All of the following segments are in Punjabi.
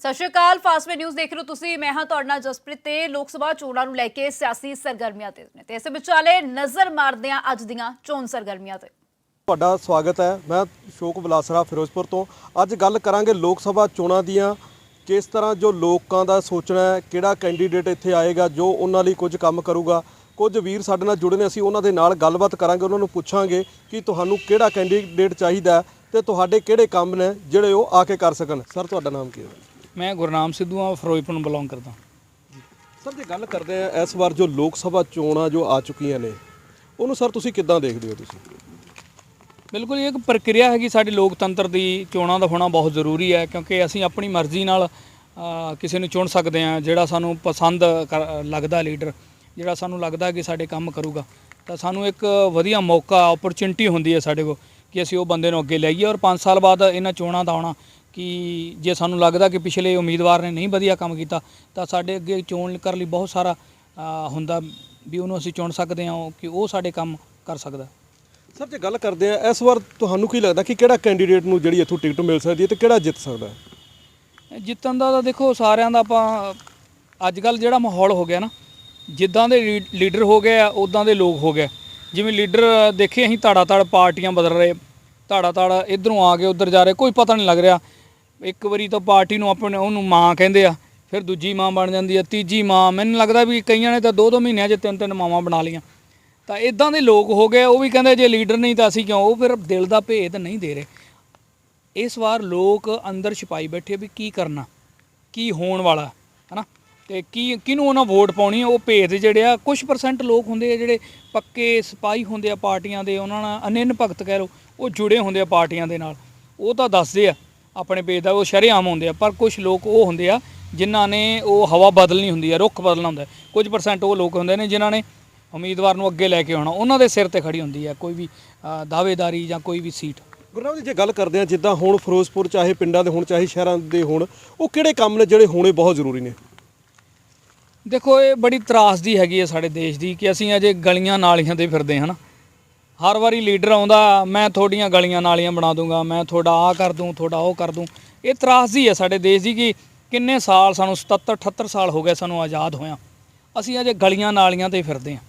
ਸਤਿ ਸ਼੍ਰੀ ਅਕਾਲ ਫਾਸਟਵੇ ਨਿਊਜ਼ ਦੇਖ ਰਹੇ ਹੋ ਤੁਸੀਂ। ਮੈਂ ਹਾਂ ਤੁਹਾਡੇ ਨਾਲ ਜਸਪ੍ਰੀਤ ਤੇ ਲੋਕ ਸਭਾ ਚੋਣਾਂ ਨੂੰ ਲੈ ਕੇ ਸਿਆਸੀ ਸਰਗਰਮੀਆਂ ਤੇ ਨੇ। ਤੇ ਇਸ ਵਿਚਾਲੇ ਨਜ਼ਰ ਮਾਰਦੇ ਹਾਂ ਅੱਜ ਦੀਆਂ ਚੋਣ ਸਰਗਰਮੀਆਂ ਤੇ। ਤੁਹਾਡਾ ਸਵਾਗਤ ਹੈ। ਮੈਂ ਸ਼ੋਕ ਬਲਾਸਰਾ ਫਿਰੋਜ਼ਪੁਰ ਤੋਂ। ਅੱਜ ਗੱਲ ਕਰਾਂਗੇ ਲੋਕ ਸਭਾ ਚੋਣਾਂ ਦੀਆਂ। ਕਿਸ ਤਰ੍ਹਾਂ ਜੋ ਲੋਕਾਂ ਦਾ ਸੋਚਣਾ ਹੈ, ਕਿਹੜਾ ਕੈਂਡੀਡੇਟ ਇੱਥੇ ਆਏਗਾ, ਜੋ ਉਹਨਾਂ ਲਈ ਕੁਝ ਕੰਮ ਕਰੂਗਾ। ਕੁਝ ਵੀਰ ਸਾਡੇ ਨਾਲ ਜੁੜੇ ਨੇ, ਅਸੀਂ ਉਹਨਾਂ ਦੇ ਨਾਲ ਗੱਲਬਾਤ ਕਰਾਂਗੇ, ਉਹਨਾਂ ਨੂੰ ਪੁੱਛਾਂਗੇ ਕਿ ਤੁਹਾਨੂੰ ਕਿਹੜਾ ਕੈਂਡੀਡੇਟ ਚਾਹੀਦਾ ਹੈ ਤੇ ਤੁਹਾਡੇ ਕਿਹੜੇ ਕੰਮ ਨੇ, ਜਿਹੜੇ ਉਹ ਆ ਕੇ ਕਰ ਸਕਣ। ਸਰ ਤੁਹਾਡਾ ਨਾਮ ਕੀ ਹੈ? ਮੈਂ ਗੁਰਨਾਮ ਸਿੱਧੂ ਆ ਫਿਰੋਜ਼ਪੁਰ ਨੂੰ ਬਿਲੋਂਗ ਕਰਦਾ ਸਰ ਜੇ ਗੱਲ ਕਰਦੇ ਆ ਇਸ ਵਾਰ ਜੋ ਲੋਕ ਸਭਾ ਚੋਣਾਂ ਜੋ ਆ ਚੁੱਕੀਆਂ ਨੇ ਉਹਨੂੰ ਸਰ ਤੁਸੀਂ ਕਿੱਦਾਂ ਦੇਖਦੇ ਹੋ ਤੁਸੀਂ? ਬਿਲਕੁਲ ਇਹ ਇੱਕ ਪ੍ਰਕਿਰਿਆ ਹੈਗੀ ਸਾਡੇ ਲੋਕਤੰਤਰ ਦੀ ਚੋਣਾਂ ਦਾ ਹੋਣਾ ਬਹੁਤ ਜ਼ਰੂਰੀ ਹੈ ਕਿਉਂਕਿ ਅਸੀਂ ਆਪਣੀ ਮਰਜ਼ੀ ਨਾਲ ਕਿਸੇ ਨੂੰ ਚੁਣ ਸਕਦੇ ਹਾਂ ਜਿਹੜਾ ਸਾਨੂੰ ਪਸੰਦ ਲੱਗਦਾ ਲੀਡਰ ਜਿਹੜਾ ਸਾਨੂੰ ਲੱਗਦਾ ਕਿ ਸਾਡੇ ਕੰਮ ਕਰੂਗਾ। ਤਾਂ ਸਾਨੂੰ ਇੱਕ ਵਧੀਆ ਮੌਕਾ ਓਪਰਚੁਨਿਟੀ ਹੁੰਦੀ ਹੈ ਸਾਡੇ ਕੋਲ ਕਿ ਅਸੀਂ ਉਹ ਬੰਦੇ ਨੂੰ ਅੱਗੇ ਲਿਆਈਏ ਔਰ 5 ਸਾਲ ਬਾਅਦ ਇਹਨਾਂ ਚੋਣਾਂ ਦਾ ਆਉਣਾ ਕਿ ਜੇ ਸਾਨੂੰ ਲੱਗਦਾ ਕਿ ਪਿਛਲੇ ਉਮੀਦਵਾਰ ਨੇ ਨਹੀਂ ਵਧੀਆ ਕੰਮ ਕੀਤਾ ਤਾਂ ਸਾਡੇ ਅੱਗੇ ਚੋਣ ਕਰਨ ਲਈ ਬਹੁਤ ਸਾਰਾ ਹੁੰਦਾ ਵੀ ਉਹਨੂੰ ਅਸੀਂ ਚੁਣ ਸਕਦੇ ਹਾਂ ਕਿ ਉਹ ਸਾਡੇ ਕੰਮ ਕਰ ਸਕਦਾ। ਸਰ ਜੇ ਗੱਲ ਕਰਦੇ ਆ ਇਸ ਵਾਰ ਤੁਹਾਨੂੰ ਕੀ ਲੱਗਦਾ ਕਿ ਕਿਹੜਾ ਕੈਂਡੀਡੇਟ ਨੂੰ ਜਿਹੜੀ ਇੱਥੋਂ ਟਿਕਟ ਮਿਲ ਸਕਦੀ ਹੈ ਤੇ ਕਿਹੜਾ ਜਿੱਤ ਸਕਦਾ ਹੈ? ਜਿੱਤਣ ਦਾ ਤਾਂ ਦੇਖੋ ਸਾਰਿਆਂ ਦਾ ਆਪਾਂ ਅੱਜ ਕੱਲ ਜਿਹੜਾ ਮਾਹੌਲ ਹੋ ਗਿਆ ਨਾ ਜਿੱਦਾਂ ਦੇ ਲੀਡਰ ਹੋ ਗਏ ਆ ਉਦਾਂ ਦੇ ਲੋਕ ਹੋ ਗਏ। ਜਿਵੇਂ ਲੀਡਰ ਦੇਖੇ ਅਸੀਂ ਧਾੜਾ ਧੜ ਪਾਰਟੀਆਂ ਬਦਲ ਰਹੇ ਧਾੜਾ ਧੜ ਇਧਰੋਂ ਆ ਕੇ ਉਧਰ ਜਾ ਰਹੇ ਕੋਈ ਪਤਾ ਨਹੀਂ ਲੱਗ ਰਿਹਾ ਇੱਕ ਵਾਰੀ ਤਾਂ ਪਾਰਟੀ ਨੂੰ ਆਪਣੇ ਉਹਨੂੰ ਮਾਂ ਕਹਿੰਦੇ ਆ, ਫਿਰ ਦੂਜੀ ਮਾਂ ਬਣ ਜਾਂਦੀ ਆ, ਤੀਜੀ ਮਾਂ, ਮੈਨੂੰ ਲੱਗਦਾ ਵੀ ਕਈਆਂ ਨੇ ਤਾਂ ਦੋ ਦੋ ਮਹੀਨਿਆਂ 'ਚ ਤਿੰਨ ਤਿੰਨ ਮਾਵਾਂ ਬਣਾ ਲਈਆਂ। ਤਾਂ ਇਦਾਂ ਦੇ ਲੋਕ ਹੋ ਗਏ, ਉਹ ਵੀ ਕਹਿੰਦੇ ਜੇ ਲੀਡਰ ਨਹੀਂ ਤਾਂ ਅਸੀਂ ਕਿਉਂ? ਉਹ ਫਿਰ ਦਿਲ ਦਾ ਭੇਦ ਨਹੀਂ ਦੇ ਰਹੇ। ਇਸ ਵਾਰ ਲੋਕ ਅੰਦਰ ਛਪਾਈ ਬੈਠੇ ਵੀ ਕੀ ਕਰਨਾ, ਕੀ ਹੋਣ ਵਾਲਾ, ਹਨਾ? ਤੇ ਕੀ, ਕਿਹਨੂੰ ਉਹਨਾਂ ਵੋਟ ਪਾਉਣੀ ਆ? ਉਹ ਭੇਦ ਜਿਹੜੇ ਆ ਕੁਝ ਪਰਸੈਂਟ ਲੋਕ ਹੁੰਦੇ ਆ ਜਿਹੜੇ ਪੱਕੇ ਸਿਪਾਹੀ ਹੁੰਦੇ ਆ ਪਾਰਟੀਆਂ ਦੇ, ਉਹਨਾਂ ਨਾਲ ਅਨਿੰਨ ਭਗਤ ਕਹਿ ਲਓ, ਉਹ ਜੁੜੇ ਹੁੰਦੇ ਆ ਪਾਰਟੀਆਂ ਦੇ ਨਾਲ। ਉਹ ਤਾਂ ਦੱਸਦੇ ਆ ਆਪਣੇ ਭੇਦ ਦਾ ਉਹ ਸ਼ਰੇਆਮ ਹੁੰਦੇ ਆ ਪਰ ਕੁਝ ਲੋਕ ਉਹ ਹੁੰਦੇ ਆ ਜਿਨ੍ਹਾਂ ਨੇ ਉਹ ਹਵਾ ਬਦਲਣੀ ਹੁੰਦੀ ਆ ਰੁੱਖ ਬਦਲਣਾ ਹੁੰਦਾ ਕੁਝ ਪਰਸੈਂਟ ਉਹ ਲੋਕ ਹੁੰਦੇ ਨੇ ਜਿਨ੍ਹਾਂ ਨੇ ਉਮੀਦਵਾਰ ਨੂੰ ਅੱਗੇ ਲੈ ਕੇ ਆਉਣਾ ਉਹਨਾਂ ਦੇ ਸਿਰ ਤੇ ਖੜੀ ਹੁੰਦੀ ਆ ਕੋਈ ਵੀ ਦਾਅਵੇਦਾਰੀ ਜਾਂ ਕੋਈ ਵੀ ਸੀਟ। ਗੁਰਨਾਮ ਜੀ ਜੇ ਗੱਲ ਕਰਦੇ ਆ ਜਿੱਦਾਂ ਹੁਣ ਫਿਰੋਜ਼ਪੁਰ ਚਾਹੇ ਪਿੰਡਾਂ ਦੇ ਹੋਣ ਚਾਹੇ ਸ਼ਹਿਰਾਂ ਦੇ ਹੋਣ ਉਹ ਕਿਹੜੇ ਕੰਮ ਨੇ ਜਿਹੜੇ ਹੋਣੇ ਬਹੁਤ ਜ਼ਰੂਰੀ ਨੇ? ਦੇਖੋ ਇਹ ਬੜੀ ਤਰਾਸਦੀ ਹੈਗੀ ਹੈ ਸਾਡੇ ਦੇਸ਼ ਦੀ ਕਿ ਅਸੀਂ ਅਜੇ ਗਲੀਆਂ ਨਾਲੀਆਂ ਤੇ ਫਿਰਦੇ ਹਾਂ ਨਾ ਹਰ ਵਾਰੀ ਲੀਡਰ ਆਉਂਦਾ ਮੈਂ ਤੁਹਾਡੀਆਂ ਗਲੀਆਂ ਨਾਲੀਆਂ ਬਣਾ ਦੂੰਗਾ ਮੈਂ ਤੁਹਾਡਾ ਆਹ ਕਰ ਦੂੰ ਤੁਹਾਡਾ ਉਹ ਕਰ ਦੂੰ। ਇਹ ਤਰਾਸਦੀ ਹੈ ਸਾਡੇ ਦੇਸ਼ ਦੀ ਕਿ ਕਿੰਨੇ ਸਾਲ ਸਾਨੂੰ 77 78 ਸਾਲ ਹੋ ਗਏ ਸਾਨੂੰ ਆਜ਼ਾਦ ਹੋਇਆਂ। ਅਸੀਂ ਅਜੇ ਗਲੀਆਂ ਨਾਲੀਆਂ ਤੇ ਫਿਰਦੇ ਹਾਂ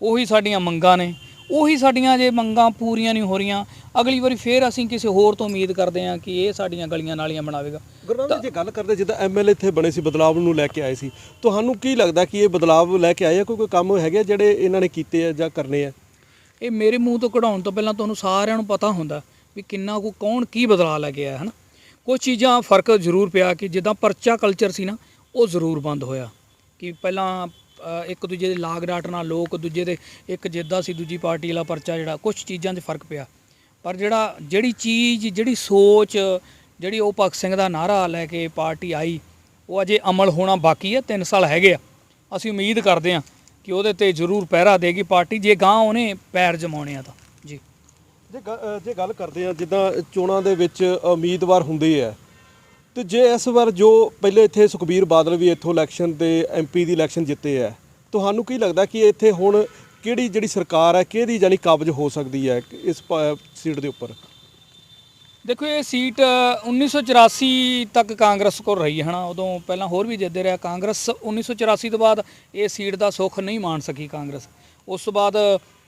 ਉਹੀ ਸਾਡੀਆਂ ਮੰਗਾਂ ਨੇ ਉਹੀ ਸਾਡੀਆਂ ਜੇ ਮੰਗਾਂ ਪੂਰੀਆਂ ਨਹੀਂ ਹੋ ਰਹੀਆਂ ਅਗਲੀ ਵਾਰੀ ਫੇਰ ਅਸੀਂ ਕਿਸੇ ਹੋਰ ਤੋਂ ਉਮੀਦ ਕਰਦੇ ਹਾਂ ਕਿ ਇਹ ਸਾਡੀਆਂ ਗਲੀਆਂ ਨਾਲੀਆਂ ਬਣਾਵੇਗਾ। ਗੁਰਨਾਮ ਜੀ ਗੱਲ ਕਰਦੇ ਜਿੱਦਾਂ ਐਮਐਲਏ ਇੱਥੇ ਬਣੇ ਸੀ ਬਦਲਾਵ ਨੂੰ ਲੈ ਕੇ ਆਏ ਸੀ ਤੁਹਾਨੂੰ ਕੀ ਲੱਗਦਾ ਕਿ ਇਹ ਬਦਲਾਵ ਲੈ ਕੇ ਆਏ ਆ? ਕੋਈ ਕੋਈ ਕੰਮ ਹੈਗੇ ਆ ਜਿਹੜੇ ਇਹਨਾਂ ਨੇ ਕੀਤੇ ਆ ਜਾਂ ਕਰਨੇ ਆ? ਇਹ ਮੇਰੇ ਮੂੰਹ ਤੋਂ ਕਢਾਉਣ ਤੋਂ ਪਹਿਲਾਂ ਤੁਹਾਨੂੰ ਸਾਰਿਆਂ ਨੂੰ ਪਤਾ ਹੁੰਦਾ ਵੀ ਕਿੰਨਾ ਕੁ ਕੌਣ ਕੀ ਬਦਲਾ ਲੈ ਗਿਆ ਹੈ ਨਾ ਕੁਝ ਚੀਜ਼ਾਂ ਫ਼ਰਕ ਜ਼ਰੂਰ ਪਿਆ ਕਿ ਜਿੱਦਾਂ ਪਰਚਾ ਕਲਚਰ ਸੀ ਨਾ, ਉਹ ਜ਼ਰੂਰ ਬੰਦ ਹੋਇਆ। ਕਿ ਪਹਿਲਾਂ ਇੱਕ ਦੂਜੇ ਦੇ ਲਾਗ ਡਾਟ ਨਾਲ ਲੋਕ ਦੂਜੇ ਦੇ ਇੱਕ ਜਿੱਦਾਂ ਸੀ, ਦੂਜੀ ਪਾਰਟੀ ਵਾਲਾ ਪਰਚਾ ਜਿਹੜਾ ਕੁਝ ਚੀਜ਼ਾਂ 'ਚ ਫ਼ਰਕ ਪਿਆ। ਪਰ ਜਿਹੜਾ, ਜਿਹੜੀ ਚੀਜ਼, ਜਿਹੜੀ ਸੋਚ, ਜਿਹੜੀ ਉਹ ਭਗਤ ਸਿੰਘ ਦਾ ਨਾਰਾ ਲੈ ਕੇ ਪਾਰਟੀ ਆਈ, ਉਹ ਅਜੇ ਅਮਲ ਹੋਣਾ ਬਾਕੀ ਹੈ 3 ਸਾਲ ਹੈਗੇ ਆ। ਅਸੀਂ ਉਮੀਦ ਕਰਦੇ ਹਾਂ ਕਿ ਉਹਦੇ ਤੇ ਜ਼ਰੂਰ ਪਹਿਰਾ ਦੇਗੀ ਪਾਰਟੀ, ਜੇ ਗਾਂ ਉਹਨੇ ਪੈਰ ਜਮਾਉਣੇ ਆ ਤਾਂ ਜੀ। ਜੇ ਗ- ਜੇ ਗੱਲ ਕਰਦੇ ਆ ਜਿੱਦਾਂ ਚੋਣਾਂ ਦੇ ਵਿੱਚ ਉਮੀਦਵਾਰ ਹੁੰਦੇ ਆ, ਤੇ ਜੇ ਇਸ ਵਾਰ ਜੋ ਪਹਿਲੇ ਇੱਥੇ ਸੁਖਬੀਰ ਬਾਦਲ ਵੀ ਇੱਥੋਂ ਇਲੈਕਸ਼ਨ ਤੇ ਐਮਪੀ ਦੀ ਇਲੈਕਸ਼ਨ ਜਿੱਤੇ ਆ, ਤੁਹਾਨੂੰ ਕੀ ਲੱਗਦਾ ਕਿ ਇੱਥੇ ਹੁਣ ਕਿਹੜੀ ਜਿਹੜੀ ਸਰਕਾਰ ਹੈ ਕਿਹਦੀ ਜਾਨੀ ਕਾਬਜ ਹੋ ਸਕਦੀ ਹੈ ਇਸ ਪ- ਸੀਟ ਦੇ ਉੱਪਰ? ਦੇਖੋ, ਇਹ ਸੀਟ 1984 ਤੱਕ ਕਾਂਗਰਸ ਕੋਲ ਰਹੀ ਹੈ ਨਾ ਉਦੋਂ ਪਹਿਲਾਂ ਹੋਰ ਵੀ ਜਿੱਤਦੇ ਰਿਹਾ, ਕਾਂਗਰਸ 1984 ਤੋਂ ਬਾਅਦ ਇਹ ਸੀਟ ਦਾ ਸੁੱਖ ਨਹੀਂ ਮਾਣ ਸਕੀ ਕਾਂਗਰਸ। ਉਸ ਤੋਂ ਬਾਅਦ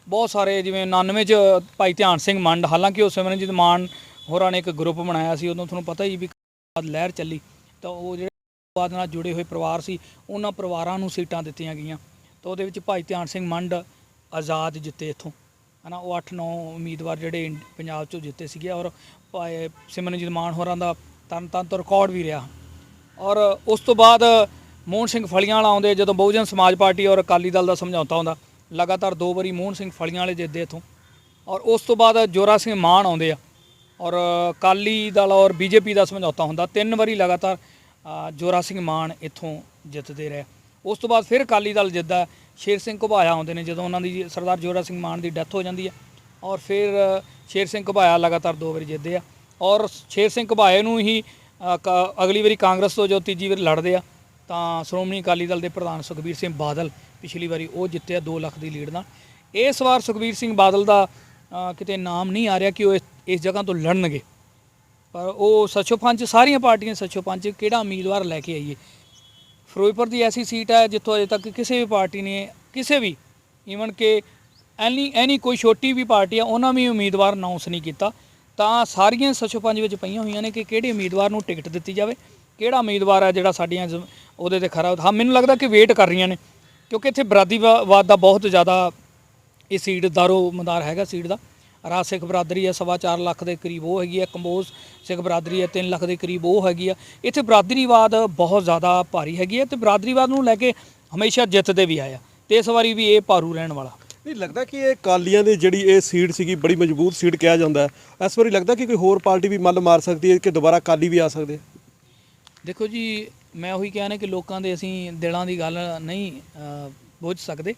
ਬਹੁਤ ਸਾਰੇ ਜਿਵੇਂ 99 ਚ ਭਾਈ ਧਿਆਨ ਸਿੰਘ ਮੰਡ, ਹਾਲਾਂਕਿ ਉਹ ਸਿਮਰਨਜੀਤ ਮਾਨ ਹੋਰਾਂ ਨੇ ਇੱਕ ਗਰੁੱਪ ਬਣਾਇਆ ਸੀ, ਉਦੋਂ ਤੁਹਾਨੂੰ ਪਤਾ ਹੀ ਵੀ ਲਹਿਰ ਚੱਲੀ, ਤਾਂ ਉਹ ਜਿਹੜੇ ਬਾਅਦ ਨਾਲ ਜੁੜੇ ਹੋਏ ਪਰਿਵਾਰ ਸੀ ਉਹਨਾਂ ਪਰਿਵਾਰਾਂ ਨੂੰ ਸੀਟਾਂ ਦਿੱਤੀਆਂ ਗਈਆਂ। ਤਾਂ ਉਹਦੇ ਵਿੱਚ ਭਾਈ ਧਿਆਨ ਸਿੰਘ ਮੰਡ ਆਜ਼ਾਦ ਜਿੱਤੇ ਇੱਥੋਂ, ਹਨਾ? ਉਹ 8-9 ਉਮੀਦਵਾਰ ਜਿਹੜੇ ਇੰਡ- ਪੰਜਾਬ ਚੋਂ ਜਿੱਤੇ ਸੀਗੇ ਔਰ ਭਾਈ ਸਿਮਰਨਜੀਤ ਮਾਨ ਹੋਰਾਂ ਦਾ ਤਨ ਤਨ ਤੋਂ ਰਿਕਾਰਡ ਵੀ ਰਿਹਾ। ਔਰ ਉਸ ਤੋਂ ਬਾਅਦ ਮੋਹਨ ਸਿੰਘ ਫਲੀਆਂ ਵਾਲਾ ਆਉਂਦੇ, ਜਦੋਂ ਬਹੁਜਨ ਸਮਾਜ ਪਾਰਟੀ ਔਰ ਅਕਾਲੀ ਦਲ ਦਾ ਸਮਝੌਤਾ ਹੁੰਦਾ, ਲਗਾਤਾਰ ਦੋ ਵਾਰੀ ਮੋਹਨ ਸਿੰਘ ਫਲੀਆਂ ਵਾਲੇ ਜਿੱਤਦੇ ਇੱਥੋਂ। ਔਰ ਉਸ ਤੋਂ ਬਾਅਦ ਜੋਰਾ ਸਿੰਘ ਮਾਨ ਆਉਂਦੇ ਆ। ਔਰ ਅਕਾਲੀ ਦਲ ਔਰ ਬੀਜੇਪੀ ਦਾ ਸਮਝੌਤਾ ਹੁੰਦਾ, ਤਿੰਨ ਵਾਰੀ ਲਗਾਤਾਰ ਜੋਰਾ ਸਿੰਘ ਮਾਨ ਇੱਥੋਂ ਜਿੱਤਦੇ ਰਹੇ। ਉਸ ਤੋਂ ਬਾਅਦ ਫਿਰ ਅਕਾਲੀ ਦਲ ਜਿੱਤਦਾ। ਸ਼ੇਰ ਸਿੰਘ ਘੁਬਾਇਆ ਆਉਂਦੇ ਨੇ, ਜਦੋਂ ਉਹਨਾਂ ਦੀ ਸਰਦਾਰ ਜੋਰਾ ਸਿੰਘ ਮਾਨ ਦੀ ਡੈਥ ਹੋ ਜਾਂਦੀ ਹੈ। ਔਰ ਫਿਰ ਸ਼ੇਰ ਸਿੰਘ ਘਬਾਇਆ ਲਗਾਤਾਰ ਦੋ ਵਾਰੀ ਜਿੱਤਦੇ ਆ। ਔਰ ਸ਼ੇਰ ਸਿੰਘ ਘੁਬਾਏ ਨੂੰ ਹੀ ਕ- ਅਗਲੀ ਵਾਰੀ ਕਾਂਗਰਸ ਤੋਂ ਜੋ ਤੀਜੀ ਵਾਰੀ ਲੜਦੇ ਆ, ਤਾਂ ਸ਼੍ਰੋਮਣੀ ਅਕਾਲੀ ਦਲ ਦੇ ਪ੍ਰਧਾਨ ਸੁਖਬੀਰ ਸਿੰਘ ਬਾਦਲ ਪਿਛਲੀ ਵਾਰੀ ਉਹ ਜਿੱਤਿਆ ਆ 2 ਲੱਖ ਦੀ ਲੀਡ ਨਾਲ। ਇਸ ਵਾਰ ਸੁਖਬੀਰ ਸਿੰਘ ਬਾਦਲ ਦਾ ਕਿਤੇ ਨਾਮ ਨਹੀਂ ਆ ਰਿਹਾ ਕਿ ਉਹ ਇਸ- ਇਸ ਜਗ੍ਹਾ ਤੋਂ ਲੜਨਗੇ। ਪਰ ਉਹ ਸੱਚੋ ਪੰਚ, ਸਾਰੀਆਂ ਪਾਰਟੀਆਂ ਸੱਚੋ ਪੰਚ, ਕਿਹੜਾ ਉਮੀਦਵਾਰ ਲੈ ਕੇ ਆਈਏ? ਫਿਰੋਜ਼ਪੁਰ ਦੀ ਐਸੀ ਸੀਟ ਹੈ ਜਿੱਥੋਂ ਅਜੇ ਤੱਕ ਕਿਸੇ ਵੀ ਪਾਰਟੀ ਨੇ, ਕਿਸੇ ਵੀ, ਈਵਨ ਕਿ ਐਨੀ ਐਨੀ ਕੋਈ ਛੋਟੀ ਵੀ ਪਾਰਟੀ ਆ, ਉਹਨਾਂ ਵੀ ਉਮੀਦਵਾਰ ਅਨਾਉਂਸ ਨਹੀਂ ਕੀਤਾ। ਤਾਂ ਸਾਰੀਆਂ ਸੱਚੋ ਪੰਜ ਵਿੱਚ ਪਈਆਂ ਹੋਈਆਂ ਨੇ ਕਿ ਕਿਹੜੇ ਉਮੀਦਵਾਰ ਨੂੰ ਟਿਕਟ ਦਿੱਤੀ ਜਾਵੇ, ਕਿਹੜਾ ਉਮੀਦਵਾਰ ਆ ਜਿਹੜਾ ਸਾਡੀਆਂ ਜ਼- ਉਹਦੇ ਤੇ ਖਰਾ, ਹਾਂ, ਮੈਨੂੰ ਲੱਗਦਾ ਕਿ ਵੇਟ ਕਰ ਰਹੀਆਂ ਨੇ, ਕਿਉਂਕਿ ਇੱਥੇ ਬਰਾਦੀਵਾਦ ਦਾ ਬਹੁਤ ਜ਼ਿਆਦਾ ਇਹ ਸੀਟ ਦਾਰੋ ਮਦਾਰ ਹੈਗਾ ਸੀਟ ਦਾ। ਰਾਜ ਸਿੱਖ ਬਰਾਦਰੀ ਹੈ ਸਵਾ ਚਾਰ ਲੱਖ ਦੇ ਕਰੀਬ ਉਹ ਹੈਗੀ ਹੈ ਕੰਬੋਜ ਸਿੱਖ ਬਰਾਦਰੀ ਹੈ 3 ਲੱਖ ਦੇ ਕਰੀਬ ਉਹ ਹੈਗੀ ਆ। ਇੱਥੇ ਬਰਾਦਰੀਵਾਦ ਬਹੁਤ ਜ਼ਿਆਦਾ ਭਾਰੀ ਹੈਗੀ ਹੈ ਤੇ ਬਰਾਦਰੀਵਾਦ ਨੂੰ ਲੈ ਕੇ ਹਮੇਸ਼ਾ ਜਿੱਤਦੇ ਵੀ ਆਇਆ ਤੇ ਇਸ ਵਾਰੀ ਵੀ ਇਹ ਭਾਰੂ ਰਹਿਣ ਵਾਲਾ। ਨਹੀਂ ਲੱਗਦਾ ਕਿ ਇਹ ਕਾਲੀਆਂ ਦੀ ਜਿਹੜੀ ਇਹ ਸੀਟ ਸੀਗੀ ਬੜੀ ਮਜ਼ਬੂਤ ਸੀਟ ਕਿਹਾ ਜਾਂਦਾ ਹੈ। ਇਸ ਵਾਰੀ ਲੱਗਦਾ ਕਿ ਕੋਈ ਹੋਰ ਪਾਰਟੀ ਵੀ ਮੱਲ ਮਾਰ ਸਕਦੀ ਹੈ ਕਿ ਦੁਬਾਰਾ ਕਾਲੀ ਵੀ ਆ ਸਕਦੇ ਦੇਖੋ ਜੀ ਮੈਂ ਉਹੀ ਕਹਿਣਾ ਕਿ ਲੋਕਾਂ ਦੇ ਅਸੀਂ ਦਿਲਾਂ ਦੀ ਗੱਲ ਨਹੀਂ ਅ, ਸਕਦੇ।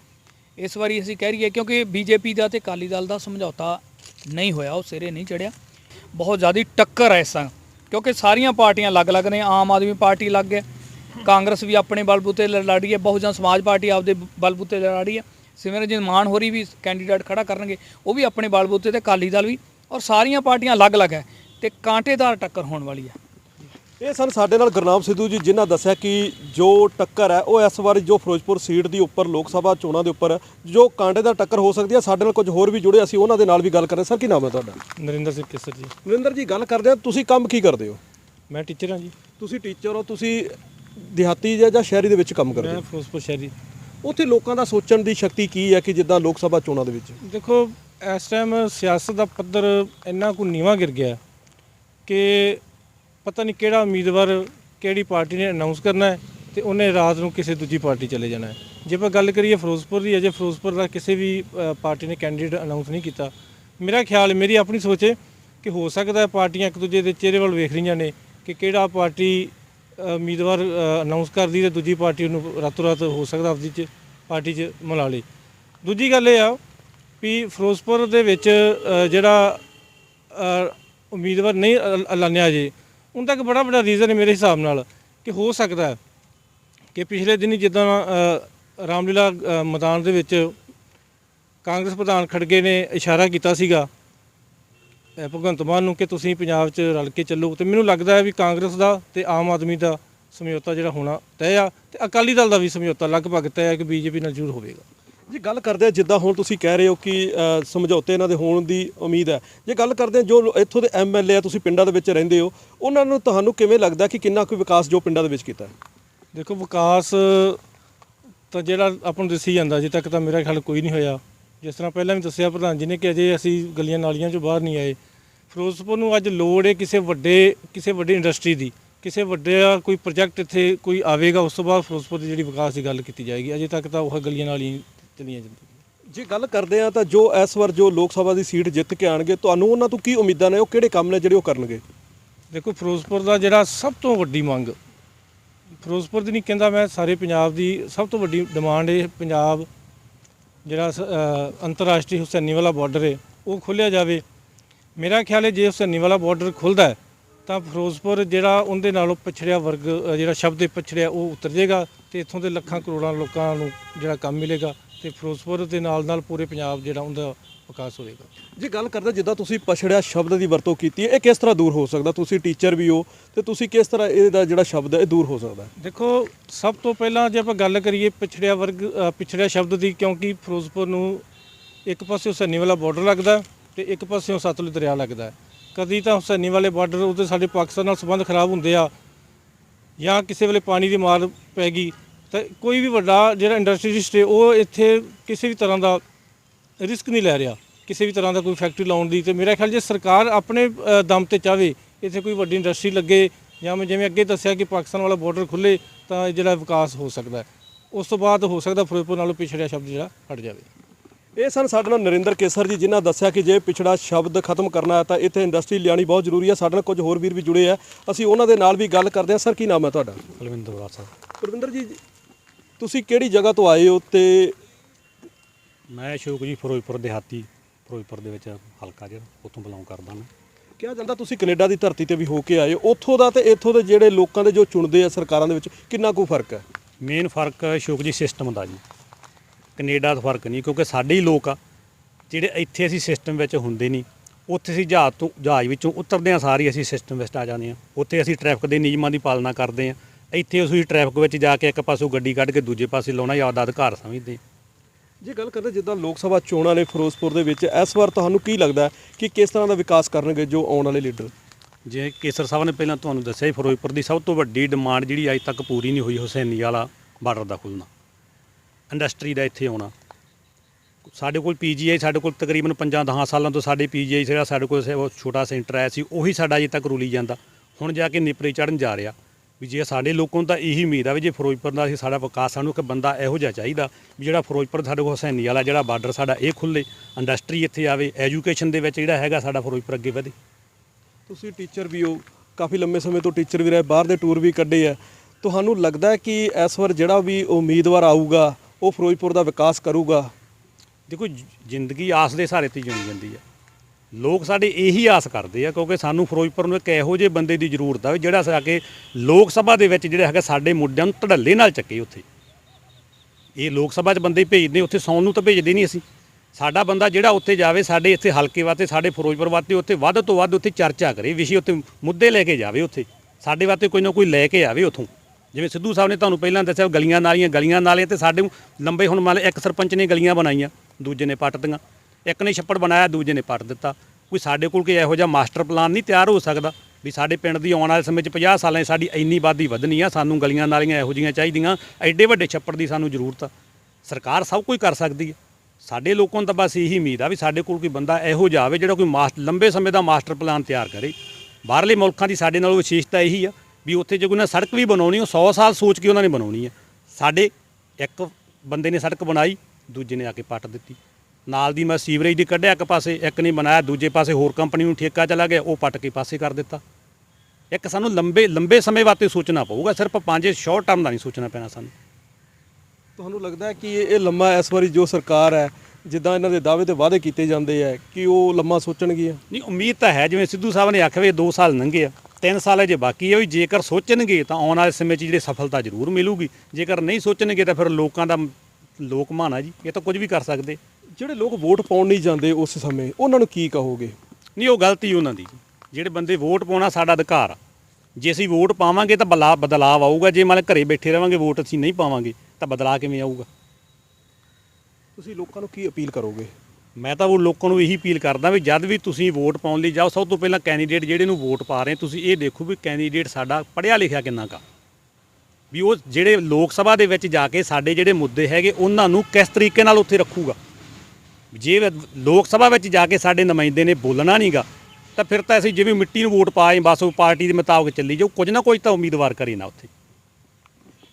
ਇਸ ਵਾਰੀ ਅਸੀਂ ਕਹਿ ਰਹੀਏ ਕਿਉਂਕਿ ਬੀਜੇਪੀ ਦਾ ਤੇ ਅਕਾਲੀ ਦਲ ਦਾ ਸਮਝੌਤਾ ਨਹੀਂ ਹੋਇਆ ਉਹ ਸਿਰੇ ਨਹੀਂ ਚੜਿਆ। ਬਹੁਤ ਜ਼ਿਆਦਾ ਟੱਕਰ ਹੈ ਇਸ ਸੰਗ ਕਿਉਂਕਿ ਸਾਰੀਆਂ ਪਾਰਟੀਆਂ ਅਲੱਗ-ਅਲੱਗ ਨੇ ਆਮ ਆਦਮੀ ਪਾਰਟੀ ਅਲੱਗ ਹੈ। ਕਾਂਗਰਸ ਵੀ ਆਪਣੇ ਬਲਬੂਤੇ ਲੜ ਰਹੀ ਹੈ ਬਹੁਜਨ ਸਮਾਜ ਪਾਰਟੀ ਆਪਦੇ ਬਲਬੂਤੇ ਲੜ ਰਹੀ ਹੈ। ਸਿਮਰਨਜੀਤ ਮਾਨ ਹੋਰੀ ਵੀ ਕੈਂਡੀਡੇਟ ਖੜਾ ਕਰਨਗੇ ਉਹ ਵੀ ਆਪਣੇ ਬਲਬੂਤੇ ਤੇ ਅਕਾਲੀ ਦਲ ਵੀ ਔਰ ਸਾਰੀਆਂ ਪਾਰਟੀਆਂ ਅਲੱਗ-ਅਲੱਗ ਹੈ ਤੇ ਕਾਂਟੇਦਾਰ ਟੱਕਰ ਹੋਣ ਵਾਲੀ ਹੈ। ਇਹ ਸਨ ਸਾਡੇ ਨਾਲ ਗੁਰਨਾਮ ਸਿੱਧੂ ਜੀ ਜਿਨ੍ਹਾਂ ਦੱਸਿਆ ਕਿ ਜੋ ਟੱਕਰ ਹੈ ਉਹ ਇਸ ਵਾਰੀ ਜੋ ਫਿਰੋਜ਼ਪੁਰ ਸੀਟ ਦੀ ਉੱਪਰ ਲੋਕ ਸਭਾ ਚੋਣਾਂ ਦੇ ਉੱਪਰ ਜੋ ਕਾਂਟੇ ਦਾ ਟੱਕਰ ਹੋ ਸਕਦੀ ਹੈ ਸਾਡੇ ਨਾਲ ਕੁਝ ਹੋਰ ਵੀ ਜੁੜੇ ਅਸੀਂ ਉਹਨਾਂ ਦੇ ਨਾਲ ਵੀ ਗੱਲ ਕਰ ਰਹੇ ਸਰ ਕੀ ਨਾਮ ਹੈ ਤੁਹਾਡਾ? ਨਰਿੰਦਰ ਸਿੰਘ ਕਿਸਰ ਜੀ। ਨਰਿੰਦਰ ਜੀ ਗੱਲ ਕਰਦੇ ਆ ਤੁਸੀਂ ਕੰਮ ਕੀ ਕਰਦੇ ਹੋ? ਮੈਂ ਟੀਚਰ ਹਾਂ ਜੀ। ਤੁਸੀਂ ਟੀਚਰ ਹੋ ਤੁਸੀਂ ਦਿਹਾਤੀ ਜਾਂ ਜਾਂ ਸ਼ਹਿਰੀ ਦੇ ਵਿੱਚ ਕੰਮ ਕਰਦੇ ਮੈਂ ਹੋ? ਫਿਰੋਜ਼ਪੁਰ ਸ਼ਹਿਰੀ। ਉੱਥੇ ਲੋਕਾਂ ਦਾ ਸੋਚਣ ਦੀ ਸ਼ਕਤੀ ਕੀ ਹੈ ਕਿ ਜਿੱਦਾਂ ਲੋਕ ਸਭਾ ਚੋਣਾਂ ਦੇ ਵਿੱਚ? ਦੇਖੋ, ਇਸ ਟਾਈਮ ਸਿਆਸਤ ਦਾ ਪੱਧਰ ਇੰਨਾ ਕੁ ਨੀਵਾਂ ਗਿਰ ਗਿਆ ਕਿ ਪਤਾ ਨਹੀਂ ਕਿਹੜਾ ਉਮੀਦਵਾਰ ਕਿਹੜੀ ਪਾਰਟੀ ਨੇ ਅਨਾਉਂਸ ਕਰਨਾ ਹੈ ਤੇ ਉਹਨੇ ਰਾਤ ਨੂੰ ਕਿਸੇ ਦੂਜੀ ਪਾਰਟੀ ਚਲੇ ਜਾਣਾ ਹੈ। ਜੇ ਆਪਾਂ ਗੱਲ ਕਰੀਏ ਫਿਰੋਜ਼ਪੁਰ ਦੀ, ਅਜੇ ਫਿਰੋਜ਼ਪੁਰ ਦਾ ਕਿਸੇ ਵੀ ਪਾਰਟੀ ਨੇ ਕੈਂਡੀਡੇਟ ਅਨਾਉਂਸ ਨਹੀਂ ਕੀਤਾ। ਮੇਰਾ ਖਿਆਲ, ਮੇਰੀ ਆਪਣੀ ਸੋਚ ਹੈ ਕਿ ਹੋ ਸਕਦਾ ਹੈ ਪਾਰਟੀਆਂ ਇੱਕ ਦੂਜੇ ਦੇ ਚਿਹਰੇ ਵੱਲ ਵੇਖ ਰਹੀਆਂ ਨੇ ਕਿ ਕਿਹੜਾ ਪਾਰਟੀ ਉਮੀਦਵਾਰ ਅਨਾਉਂਸ ਕਰਦੀ ਤੇ ਦੂਜੀ ਪਾਰਟੀ ਉਹਨੂੰ ਰਾਤੋਂ ਰਾਤ ਹੋ ਸਕਦਾ ਆਪਦੀ ਚ, ਪਾਰਟੀ 'ਚ ਮਿਲਾ ਲੇ। ਦੂਜੀ ਗੱਲ ਇਹ ਆ ਵੀ ਫਿਰੋਜ਼ਪੁਰ ਦੇ ਵਿੱਚ ਜਿਹੜਾ ਉਮੀਦਵਾਰ ਨਹੀਂ ਐਲਾਨਿਆ ਜੇ ਉਹਦਾ ਇੱਕ ਬੜਾ ਵੱਡਾ ਰੀਜ਼ਨ ਹੈ ਮੇਰੇ ਹਿਸਾਬ ਨਾਲ ਕਿ ਹੋ ਸਕਦਾ ਕਿ ਪਿਛਲੇ ਦਿਨੀ ਜਿੱਦਾਂ ਰਾਮਲੀਲਾ ਮੈਦਾਨ ਦੇ ਵਿੱਚ ਕਾਂਗਰਸ ਪ੍ਰਧਾਨ ਖੜਗੇ ਨੇ ਇਸ਼ਾਰਾ ਕੀਤਾ ਸੀਗਾ ਭਗਵੰਤ ਮਾਨ ਨੂੰ ਕਿ ਤੁਸੀਂ ਪੰਜਾਬ 'ਚ ਰਲ ਕੇ ਚੱਲੋ ਤੇ ਮੈਨੂੰ ਲੱਗਦਾ ਹੈ ਵੀ ਕਾਂਗਰਸ ਦਾ ਤੇ ਆਮ ਆਦਮੀ ਦਾ ਸਮਝੌਤਾ ਜਿਹੜਾ ਹੋਣਾ ਤੈਅ ਆ ਤੇ ਅਕਾਲੀ ਦਲ ਦਾ ਵੀ ਸਮਝੌਤਾ ਲਗਭਗ ਤੈਅ ਹੈ ਕਿ ਬੀਜੇਪੀ ਨਾਲ ਜ਼ਰੂਰ ਹੋਵੇਗਾ। ਜੀ ਗੱਲ ਕਰਦੇ ਆ ਜਿੱਦਾਂ ਹੁਣ ਤੁਸੀਂ ਕਹਿ ਰਹੇ ਹੋ ਕਿ ਸਮਝੌਤੇ ਇਹਨਾਂ ਦੇ ਹੋਣ ਦੀ ਉਮੀਦ ਹੈ। ਜੇ ਗੱਲ ਕਰਦੇ ਆ ਜੋ ਇੱਥੋਂ ਦੇ ਐਮਐਲਏ ਆ ਤੁਸੀਂ ਪਿੰਡਾਂ ਦੇ ਵਿੱਚ ਰਹਿੰਦੇ ਹੋ ਉਹਨਾਂ ਨੂੰ ਤੁਹਾਨੂੰ ਕਿਵੇਂ ਲੱਗਦਾ ਕਿ ਕਿੰਨਾ ਕੁ ਵਿਕਾਸ ਜੋ ਪਿੰਡਾਂ ਦੇ ਵਿੱਚ ਕੀਤਾ ਹੈ? ਦੇਖੋ ਵਿਕਾਸ ਤਾਂ ਜਿਹੜਾ ਆਪਾਂ ਨੂੰ ਦੱਸੀ ਜਾਂਦਾ ਅਜੇ ਤੱਕ ਤਾਂ ਮੇਰਾ ਖਿਆਲ ਕੋਈ ਨਹੀਂ ਹੋਇਆ। ਜਿਸ ਤਰ੍ਹਾਂ ਪਹਿਲਾਂ ਵੀ ਦੱਸਿਆ ਪ੍ਰਧਾਨ ਜੀ ਨੇ ਕਿ ਅਜੇ ਅਸੀਂ ਗਲੀਆਂ ਨਾਲੀਆਂ ਚੋਂ ਬਾਹਰ ਨਹੀਂ ਆਏ। ਫਿਰੋਜ਼ਪੁਰ ਨੂੰ ਅੱਜ ਲੋੜ ਹੈ ਕਿਸੇ ਵੱਡੇ ਕਿਸੇ ਵੱਡੀ ਇੰਡਸਟਰੀ ਦੀ ਕਿਸੇ ਵੱਡੇ ਕੋਈ ਪ੍ਰੋਜੈਕਟ ਇੱਥੇ ਕੋਈ ਆਵੇਗਾ ਉਸ ਤੋਂ ਬਾਅਦ ਫਿਰੋਜ਼ਪੁਰ ਦੀ ਜਿਹੜੀ ਵਿਕਾਸ ਦੀ ਗੱਲ ਕੀਤੀ ਜਾਏਗੀ। ਅਜੇ ਤੱਕ ਤਾਂ ਉਹ ਗਲੀਆਂ ਨਾਲੀਆਂ ਚਲੀਆਂ ਜਾਂਦੀਆਂ। ਜੇ ਗੱਲ ਕਰਦੇ ਆ ਤਾਂ ਜੋ ਇਸ ਵਾਰ ਜੋ ਲੋਕ ਸਭਾ ਦੀ ਸੀਟ ਜਿੱਤ ਕੇ ਆਣਗੇ ਤੁਹਾਨੂੰ ਉਹਨਾਂ ਤੋਂ ਕੀ ਉਮੀਦਾਂ ਨੇ? ਉਹ ਕਿਹੜੇ ਕੰਮ ਨੇ ਜਿਹੜੇ ਉਹ ਕਰਨਗੇ? ਦੇਖੋ ਫਿਰੋਜ਼ਪੁਰ ਦਾ ਜਿਹੜਾ ਸਭ ਤੋਂ ਵੱਡੀ ਮੰਗ ਫਿਰੋਜ਼ਪੁਰ ਦੀ ਨਹੀਂ ਕਹਿੰਦਾ ਮੈਂ ਸਾਰੇ ਪੰਜਾਬ ਦੀ ਸਭ ਤੋਂ ਵੱਡੀ ਡਿਮਾਂਡ ਹੈ ਪੰਜਾਬ ਜਿਹੜਾ ਸ- ਅ, ਅੰਤਰਰਾਸ਼ਟਰੀ ਹੁਸੈਨੀ ਵਾਲਾ ਬਾਰਡਰ ਹੈ ਉਹ ਖੋਲ੍ਹਿਆ ਜਾਵੇ। ਮੇਰਾ ਖਿਆਲ ਹੈ ਜੇ ਹੁਸੈਨੀ ਵਾਲਾ ਬਾਰਡਰ ਖੁੱਲਦਾ ਹੈ ਤਾਂ ਫਿਰੋਜ਼ਪੁਰ ਜਿਹੜਾ ਉਹਦੇ ਨਾਲੋਂ ਪਛੜਿਆ ਵਰਗ ਅ, ਜਿਹੜਾ ਸ਼ਬਦ ਹੈ ਪਛੜਿਆ ਉਹ ਉਤਰ ਜਾਏਗਾ ਤੇ ਇੱਥੋਂ ਦੇ ਲੱਖਾਂ ਕਰੋੜਾਂ ਲੋਕਾਂ ਨੂੰ ਜਿਹੜਾ ਕੰਮ ਮਿਲੇਗਾ ਤੇ ਫਿਰੋਜ਼ਪੁਰ ਦੇ ਨਾਲ ਨਾਲ ਪੂਰੇ ਪੰਜਾਬ ਜਿਹੜਾ ਉਹਦਾ ਵਿਕਾਸ ਹੋਵੇਗਾ ਜੇ ਗੱਲ ਕਰਦੇ ਜਿੱਦਾਂ ਤੁਸੀਂ ਪਛੜਿਆ ਸ਼ਬਦ ਦੀ ਵਰਤੋਂ ਕੀਤੀ ਹੈ ਇਹ ਕਿਸ ਤਰ੍ਹਾਂ ਦੂਰ ਹੋ ਸਕਦਾ? ਤੁਸੀਂ ਟੀਚਰ ਵੀ ਹੋ ਤੇ ਤੁਸੀਂ ਕਿਸ ਤਰ੍ਹਾਂ ਇਹਦਾ ਜਿਹੜਾ ਸ਼ਬਦ ਹੈ ਇਹ ਦੂਰ ਹੋ ਸਕਦਾ ਦੇਖੋ ਸਭ ਤੋਂ ਪਹਿਲਾਂ ਜੇ ਆਪਾਂ ਗੱਲ ਕਰੀਏ ਪਿਛੜਿਆ ਵਰਗ ਪਿਛੜਿਆ ਸ਼ਬਦ ਦੀ ਕਿਉਂਕਿ ਫਿਰੋਜ਼ਪੁਰ ਨੂੰ ਇੱਕ ਪਾਸੇ ਹੁਸੈਨੀ ਵਾਲਾ ਬਾਰਡਰ ਲੱਗਦਾ ਤੇ ਇੱਕ ਪਾਸੇ ਸਤਲੁਜ ਦਰਿਆ ਲੱਗਦਾ। ਕਦੀ ਤਾਂ ਹੁਸੈਨੀ ਵਾਲੇ ਬਾਰਡਰ ਉੱਤੇ ਸਾਡੇ ਪਾਕਿਸਤਾਨ ਨਾਲ ਸੰਬੰਧ ਖਰਾਬ ਹੁੰਦੇ ਆ ਜਾਂ ਕਿਸੇ ਵੇਲੇ ਪਾਣੀ ਦੀ ਮਾਰ ਪੈ ਗਈ ਤਾਂ ਕੋਈ ਵੀ ਵੱਡਾ ਜਿਹੜਾ ਇੰਡਸਟਰੀਲਿਸਟ ਹੈ ਉਹ ਇੱਥੇ ਕਿਸੇ ਵੀ ਤਰ੍ਹਾਂ ਦਾ ਰਿਸਕ ਨਹੀਂ ਲੈ ਰਿਹਾ ਕਿਸੇ ਵੀ ਤਰ੍ਹਾਂ ਦਾ ਕੋਈ ਫੈਕਟਰੀ ਲਾਉਣ ਦੀ ਤੇ ਮੇਰਾ ਖਿਆਲ ਜੇ ਸਰਕਾਰ ਆਪਣੇ ਦਮ ਤੇ ਚਾਵੇ ਇੱਥੇ ਕੋਈ ਵੱਡੀ ਇੰਡਸਟਰੀ ਲੱਗੇ ਜਾਂ ਮੈਂ ਜਿਵੇਂ ਅੱਗੇ ਦੱਸਿਆ ਕਿ ਪਾਕਿਸਤਾਨ ਵਾਲਾ ਬਾਰਡਰ ਖੁੱਲੇ ਤਾਂ ਇਹ ਜਿਹੜਾ ਵਿਕਾਸ ਹੋ ਸਕਦਾ। ਉਸ ਤੋਂ ਬਾਅਦ ਹੋ ਸਕਦਾ ਫਿਰੋਜ਼ਪੁਰ ਨਾਲੋਂ ਪਿਛੜਿਆ ਸ਼ਬਦ ਜਿਹੜਾ ਹਟ ਜਾਵੇ। ਇਹ ਸਨ ਸਾਡੇ ਨਾਲ ਨਰਿੰਦਰ ਕੇਸਰ ਜੀ ਜਿਨ੍ਹਾਂ ਦੱਸਿਆ ਕਿ ਜੇ ਪਿਛੜਾ ਸ਼ਬਦ ਖਤਮ ਕਰਨਾ ਹੈ ਤਾਂ ਇੱਥੇ ਇੰਡਸਟਰੀ ਲਿਆਣੀ ਬਹੁਤ ਜ਼ਰੂਰੀ ਹੈ। ਸਾਡੇ ਨਾਲ ਕੁਝ ਹੋਰ ਵੀਰ ਵੀ ਜੁੜੇ ਆ ਅਸੀਂ ਉਹਨਾਂ ਦੇ ਨਾਲ ਵੀ ਗੱਲ ਕਰਦੇ ਹਾਂ। ਸਰ ਕੀ ਨਾਮ ਹੈ ਤੁਹਾਡਾ? ਕੁਲਵਿੰਦਰ ਬਰਾੜ ਸਾਹਿਬ ਗੁਰਵਿੰਦਰ ਜੀ ਤੁਸੀਂ ਕਿਹੜੀ ਜਗ੍ਹਾ ਤੋਂ ਆਏ ਹੋ ਤੇ ਮੈਂ ਅਸ਼ੋਕ ਜੀ ਫਿਰੋਜ਼ਪੁਰ ਦਿਹਾਤੀ ਫਿਰੋਜ਼ਪੁਰ ਦੇ ਵਿੱਚ ਹਲਕਾ ਜਿਹੜਾ ਉੱਥੋਂ ਬਿਲੋਂਗ ਕਰਦਾ ਮੈਂ। ਕਿਹਾ ਜਾਂਦਾ ਤੁਸੀਂ ਕੈਨੇਡਾ ਦੀ ਧਰਤੀ ਤੇ ਵੀ ਹੋ ਕੇ ਆਏ ਹੋ ਉੱਥੋਂ ਦਾ ਤੇ ਇੱਥੋਂ ਦੇ ਜਿਹੜੇ ਲੋਕਾਂ ਦੇ ਜੋ ਚੁਣਦੇ ਆ ਸਰਕਾਰਾਂ ਦੇ ਵਿੱਚ ਕਿੰਨਾ ਕੁ ਫ਼ਰਕ ਹੈ? ਮੇਨ ਫ਼ਰਕ ਅਸ਼ੋਕ ਜੀ ਸਿਸਟਮ ਦਾ ਜੀ। ਕੈਨੇਡਾ ਦਾ ਫ਼ਰਕ ਨਹੀਂ ਕਿਉਂਕਿ ਸਾਡੇ ਹੀ ਲੋਕ ਆ ਜਿਹੜੇ ਇੱਥੇ ਅਸੀਂ ਸਿਸਟਮ ਵਿੱਚ ਹੁੰਦੇ ਨਹੀਂ ਉੱਥੇ ਅਸੀਂ ਜਹਾਜ਼ ਤੋਂ ਜਹਾਜ਼ ਵਿੱਚੋਂ ਉਤਰਦੇ ਹਾਂ ਸਾਰੀ ਅਸੀਂ ਸਿਸਟਮ ਵਿੱਚ ਆ ਜਾਂਦੇ ਹਾਂ। ਉੱਥੇ ਅਸੀਂ ਟ੍ਰੈਫਿਕ ਦੇ ਨਿਯਮਾਂ ਦੀ ਪਾਲਣਾ ਕਰਦੇ ਹਾਂ। ਇੱਥੇ ਅਸੀਂ ਟ੍ਰੈਫਿਕ ਵਿੱਚ ਜਾ ਕੇ ਇੱਕ ਪਾਸੋਂ ਗੱਡੀ ਕੱਢ ਕੇ ਦੂਜੇ ਪਾਸੇ ਲਾਉਣਾ ਯਾਦ ਦਾ ਅਧਿਕਾਰ ਸਮਝਦੇ ਹਾਂ। ਜੇ ਗੱਲ ਕਰਦੇ ਜਿੱਦਾਂ ਲੋਕ ਸਭਾ ਚੋਣਾਂ ਨੇ ਫਿਰੋਜ਼ਪੁਰ ਦੇ ਵਿੱਚ, ਇਸ ਵਾਰ ਤੁਹਾਨੂੰ ਕੀ ਲੱਗਦਾ ਕਿ ਕਿਸ ਤਰ੍ਹਾਂ ਦਾ ਵਿਕਾਸ ਕਰਨਗੇ ਜੋ ਆਉਣ ਵਾਲੇ ਲੀਡਰ? ਜੇ ਕੇਸਰ ਸਾਹਿਬ ਨੇ ਪਹਿਲਾਂ ਤੁਹਾਨੂੰ ਦੱਸਿਆ ਹੀ ਫਿਰੋਜ਼ਪੁਰ ਦੀ ਸਭ ਤੋਂ ਵੱਡੀ ਡਿਮਾਂਡ ਜਿਹੜੀ ਅਜੇ ਤੱਕ ਪੂਰੀ ਨਹੀਂ ਹੋਈ, ਹੁਸੈਨੀ ਵਾਲਾ ਬਾਰਡਰ ਦਾ ਖੁੱਲ੍ਹਣਾ। ਇੰਡਸਟਰੀ ਦਾ ਇੱਥੇ ਆਉਣਾ। ਸਾਡੇ ਕੋਲ ਪੀਜੀਆਈ, ਸਾਡੇ ਕੋਲ ਤਕਰੀਬਨ 5-10 ਸਾਲਾਂ ਤੋਂ ਸਾਡੇ ਪੀਜੀਆਈ ਜਿਹੜਾ ਸਾਡੇ ਕੋਲ ਛੋਟਾ ਸੈਂਟਰ ਆਇਆ ਸੀ, ਉਹੀ ਸਾਡਾ ਅਜੇ ਤੱਕ ਰੁਲੀ ਜਾਂਦਾ। ਹੁਣ ਜਾ ਕੇ ਨਿਪਰੇ ਚੜਨ ਜਾ ਰਿਹਾ। ਵੀ ਜੇ ਸਾਡੇ ਲੋਕਾਂ ਨੂੰ ਤਾਂ ਇਹੀ ਉਮੀਦ ਆ ਵੀ ਜੇ ਫਿਰੋਜ਼ਪੁਰ ਦਾ ਅਸੀਂ ਸਾਡਾ ਵਿਕਾਸ ਸਾਨੂੰ ਇੱਕ ਬੰਦਾ ਇਹੋ ਜਿਹਾ ਚਾਹੀਦਾ ਵੀ ਜਿਹੜਾ ਫਿਰੋਜ਼ਪੁਰ ਸਾਡੇ ਕੋਲ ਹੁਸੈਨੀ ਵਾਲਾ ਜਿਹੜਾ ਬਾਰਡਰ ਸਾਡਾ ਇਹ ਖੁੱਲੇ ਇੰਡਸਟਰੀ ਇੱਥੇ ਆਵੇ ਐਜੂਕੇਸ਼ਨ ਦੇ ਵਿੱਚ ਜਿਹੜਾ ਹੈਗਾ ਸਾਡਾ ਫਿਰੋਜ਼ਪੁਰ ਅੱਗੇ ਵਧੇ। ਤੁਸੀਂ ਟੀਚਰ ਵੀ ਹੋ ਕਾਫੀ ਲੰਮੇ ਸਮੇਂ ਤੋਂ ਟੀਚਰ ਵੀ ਰਹੇ ਬਾਹਰ ਦੇ ਟੂਰ ਵੀ ਕੱਢੇ ਆ। ਤੁਹਾਨੂੰ ਲੱਗਦਾ ਕਿ ਇਸ ਵਾਰ ਜਿਹੜਾ ਵੀ ਉਮੀਦਵਾਰ ਆਊਗਾ ਉਹ ਫਿਰੋਜ਼ਪੁਰ ਦਾ ਵਿਕਾਸ ਕਰੂਗਾ? ਦੇਖੋ ਜ਼ਿੰਦਗੀ ਆਸ ਦੇ ਸਹਾਰੇ ਤੇ ਜਿਉਣੀ ਜਾਂਦੀ ਹੈ। ਲੋਕ ਸਾਡੇ ਇਹੀ ਆਸ ਕਰਦੇ ਆ, ਕਿਉਂਕਿ ਸਾਨੂੰ ਫਿਰੋਜ਼ਪੁਰ ਨੂੰ ਇੱਕ ਇਹੋ ਜਿਹੇ ਬੰਦੇ ਦੀ ਜ਼ਰੂਰਤ ਆ ਵੀ ਜਿਹੜਾ ਸਾ ਕੇ ਲੋਕ ਸਭਾ ਦੇ ਵਿੱਚ ਜਿਹੜਾ ਹੈਗਾ ਸਾਡੇ ਮੁੱਦਿਆਂ ਨੂੰ ਧੜੱਲੇ ਨਾਲ ਚੱਕੇ ਉੱਥੇ। ਇਹ ਲੋਕ ਸਭਾ 'ਚ ਬੰਦੇ ਭੇਜਦੇ, ਉੱਥੇ ਸੌਣ ਨੂੰ ਤਾਂ ਭੇਜਦੇ ਨਹੀਂ ਅਸੀਂ। ਸਾਡਾ ਬੰਦਾ ਜਿਹੜਾ ਉੱਥੇ ਜਾਵੇ, ਸਾਡੇ ਇੱਥੇ ਹਲਕੇ ਵਾਸਤੇ, ਸਾਡੇ ਫਿਰੋਜ਼ਪੁਰ ਵਾਸਤੇ, ਉੱਥੇ ਵੱਧ ਤੋਂ ਵੱਧ ਉੱਥੇ ਚਰਚਾ ਕਰੇ, ਵਿਸ਼ੇ ਉੱਤੇ ਮੁੱਦੇ ਲੈ ਕੇ ਜਾਵੇ ਉੱਥੇ। ਸਾਡੇ ਵਾਸਤੇ ਕੋਈ ਨਾ ਕੋਈ ਲੈ ਕੇ ਆਵੇ ਉੱਥੋਂ। ਜਿਵੇਂ ਸਿੱਧੂ ਸਾਹਿਬ ਨੇ ਤੁਹਾਨੂੰ ਪਹਿਲਾਂ ਦੱਸਿਆ, ਗਲੀਆਂ ਨਾਲੀਆਂ ਗਲੀਆਂ ਨਾਲੀਆਂ ਤੇ ਸਾਡੇ ਲੰਬੇ ਹੁਣ ਮੰਨ ਲਓ ਇੱਕ ਸਰਪੰਚ ਨੇ ਗਲੀਆਂ ਬਣਾਈਆਂ, ਦੂਜੇ ਨੇ ਪੱਟ ਦੀਆਂ ਇੱਕ ਨੇ ਛੱਪੜ ਬਣਾਇਆ, ਦੂਜੇ ਨੇ ਪੱਟ ਦਿੱਤਾ। ਕੋਈ ਸਾਡੇ ਕੋਲ ਕੋਈ ਇਹੋ ਜਿਹਾ ਮਾਸਟਰ ਪਲਾਨ ਨਹੀਂ ਤਿਆਰ ਹੋ ਸਕਦਾ ਵੀ ਸਾਡੇ ਪਿੰਡ ਦੀ ਆਉਣ ਵਾਲੇ ਸਮੇਂ 'ਚ 50 ਸਾਲਾਂ 'ਚ ਸਾਡੀ ਇੰਨੀ ਆਬਾਦੀ ਵਧਣੀ ਆ, ਸਾਨੂੰ ਗਲੀਆਂ ਨਾਲੀਆਂ ਇਹੋ ਜਿਹੀਆਂ ਚਾਹੀਦੀਆਂ, ਐਡੇ ਵੱਡੇ ਛੱਪੜ ਦੀ ਸਾਨੂੰ ਜ਼ਰੂਰਤ ਆ। ਸਰਕਾਰ ਸਭ ਕੁਝ ਕਰ ਸਕਦੀ ਹੈ ਸਾਡੇ ਲੋਕਾਂ ਨੂੰ ਤਾਂ ਬਸ ਇਹੀ ਉਮੀਦ ਆ ਵੀ ਸਾਡੇ ਕੋਲ ਕੋਈ ਬੰਦਾ ਇਹੋ ਜਿਹਾ ਆਵੇ ਜਿਹੜਾ ਕੋਈ ਮਾਸਟਰ ਲੰਬੇ ਸਮੇਂ ਦਾ ਮਾਸਟਰ ਪਲਾਨ ਤਿਆਰ ਕਰੇ। ਬਾਹਰਲੇ ਮੁਲਕਾਂ ਦੀ ਸਾਡੇ ਨਾਲੋਂ ਵਿਸ਼ੇਸ਼ਤਾ ਇਹੀ ਆ ਵੀ ਉੱਥੇ ਜੇ ਕੋਈ ਨਾ ਸੜਕ ਵੀ ਬਣਾਉਣੀ, ਉਹ 100 ਸਾਲ ਸੋਚ ਕੇ ਉਹਨਾਂ ਨੇ ਬਣਾਉਣੀ ਹੈ ਸਾਡੇ ਇੱਕ ਬੰਦੇ ਨੇ ਸੜਕ ਬਣਾਈ, ਦੂਜੇ ਨੇ ਆ ਕੇ ਪੱਟ ਦਿੱਤੀ। ਨਾਲ ਦੀ ਮੈਂ ਸੀਵਰੇਜ ਦੀ ਕੱਢਿਆ ਇੱਕ ਪਾਸੇ ਇੱਕ ਨੇ ਬਣਾਇਆ ਦੂਜੇ ਪਾਸੇ ਹੋਰ ਕੰਪਨੀ ਨੂੰ ਠੇਕਾ ਚਲਾ ਗਿਆ ਉਹ ਪੱਟ ਕੇ ਪਾਸੇ ਕਰ ਦਿੱਤਾ। ਇੱਕ ਸਾਨੂੰ ਲੰਬੇ ਲੰਬੇ ਸਮੇਂ ਵਾਸਤੇ ਸੋਚਣਾ ਪਊਗਾ ਸਿਰਫ ਪੰਜ ਸ਼ਾਰਟ ਟਰਮ ਦਾ ਨਹੀਂ ਸੋਚਣਾ ਪੈਣਾ ਸਾਨੂੰ। ਤੁਹਾਨੂੰ ਲੱਗਦਾ ਹੈ ਕਿ ਇਹ ਲੰਮਾ ਇਸ ਵਾਰੀ ਜੋ ਸਰਕਾਰ ਹੈ ਜਿੱਦਾਂ ਇਹਨਾਂ ਦੇ ਦਾਅਵੇ ਤੇ ਵਾਅਦੇ ਕੀਤੇ ਜਾਂਦੇ ਆ ਕਿ ਉਹ ਲੰਮਾ ਸੋਚਣਗੀਆਂ? ਨਹੀਂ ਉਮੀਦ ਤਾਂ ਹੈ ਜਿਵੇਂ ਸਿੱਧੂ ਸਾਹਿਬ ਨੇ ਆਖਿਆ ਵੀ 2 ਸਾਲ ਲੰਘੇ ਆ 3 ਸਾਲ ਅਜੇ ਬਾਕੀ ਹੈ ਵੀ ਜੇਕਰ ਸੋਚਣਗੇ ਤਾਂ ਆਉਣ ਵਾਲੇ ਸਮੇਂ 'ਚ ਜਿਹੜੇ ਸਫਲਤਾ ਜ਼ਰੂਰ ਮਿਲੂਗੀ। ਜੇਕਰ ਨਹੀਂ ਸੋਚਣਗੇ ਤਾਂ ਫਿਰ ਲੋਕਾਂ ਦਾ ਲੋਕ ਮਾਨਾ ਜੀ ਇਹ ਤਾਂ ਕੁਝ ਵੀ ਕਰ ਸਕਦੇ। ਜਿਹੜੇ ਲੋਕ ਵੋਟ ਪਾਉਣ ਨਹੀਂ ਜਾਂਦੇ ਉਸ ਸਮੇਂ ਉਹਨਾਂ ਨੂੰ ਕੀ ਕਹੋਗੇ? ਨਹੀਂ ਉਹ ਗਲਤੀ ਉਹਨਾਂ ਦੀ। ਜਿਹੜੇ ਬੰਦੇ ਵੋਟ ਪਾਉਣਾ ਸਾਡਾ ਅਧਿਕਾਰ ਆ। ਜੇ ਅਸੀਂ ਵੋਟ ਪਾਵਾਂਗੇ ਤਾਂ ਬਲਾ ਬਦਲਾਵ ਆਊਗਾ। ਜੇ ਮੰਨ ਲਓ ਘਰੇ ਬੈਠੇ ਰਵਾਂਗੇ ਵੋਟ ਅਸੀਂ ਨਹੀਂ ਪਾਵਾਂਗੇ ਤਾਂ ਬਦਲਾਅ ਕਿਵੇਂ ਆਊਗਾ? ਤੁਸੀਂ ਲੋਕਾਂ ਨੂੰ ਕੀ ਅਪੀਲ ਕਰੋਗੇ? ਮੈਂ ਤਾਂ ਉਹ ਲੋਕਾਂ ਨੂੰ ਇਹੀ ਅਪੀਲ ਕਰਦਾ ਵੀ ਜਦ ਵੀ ਤੁਸੀਂ ਵੋਟ ਪਾਉਣ ਲਈ ਜਾਓ ਸਭ ਤੋਂ ਪਹਿਲਾਂ ਕੈਂਡੀਡੇਟ ਜਿਹੜੇ ਨੂੰ ਵੋਟ ਪਾ ਰਹੇ ਤੁਸੀਂ ਇਹ ਦੇਖੋ ਵੀ ਕੈਂਡੀਡੇਟ ਸਾਡਾ ਪੜ੍ਹਿਆ ਲਿਖਿਆ ਕਿੰਨਾ ਕਾ ਵੀ ਉਹ ਜਿਹੜੇ ਲੋਕ ਸਭਾ ਦੇ ਵਿੱਚ ਜਾ ਕੇ ਸਾਡੇ ਜਿਹੜੇ ਮੁੱਦੇ ਹੈਗੇ ਉਹਨਾਂ ਨੂੰ ਕਿਸ ਤਰੀਕੇ ਨਾਲ ਉੱਥੇ ਰੱਖੂਗਾ? ਜੇ ਲੋਕ ਸਭਾ ਵਿੱਚ ਜਾ ਕੇ ਸਾਡੇ ਨੁਮਾਇੰਦੇ ਨੇ ਬੋਲਣਾ ਨਹੀਂਗਾ ਤਾਂ ਫਿਰ ਤਾਂ ਅਸੀਂ ਜਿਵੇਂ ਮਿੱਟੀ ਨੂੰ ਵੋਟ ਪਾਏ ਬਸ ਉਹ ਪਾਰਟੀ ਦੇ ਮੁਤਾਬਕ ਚੱਲੀ ਜਾਓ, ਕੁਝ ਨਾ ਕੁਝ ਤਾਂ ਉਮੀਦਵਾਰ ਕਰੇ ਨਾ ਉੱਥੇ।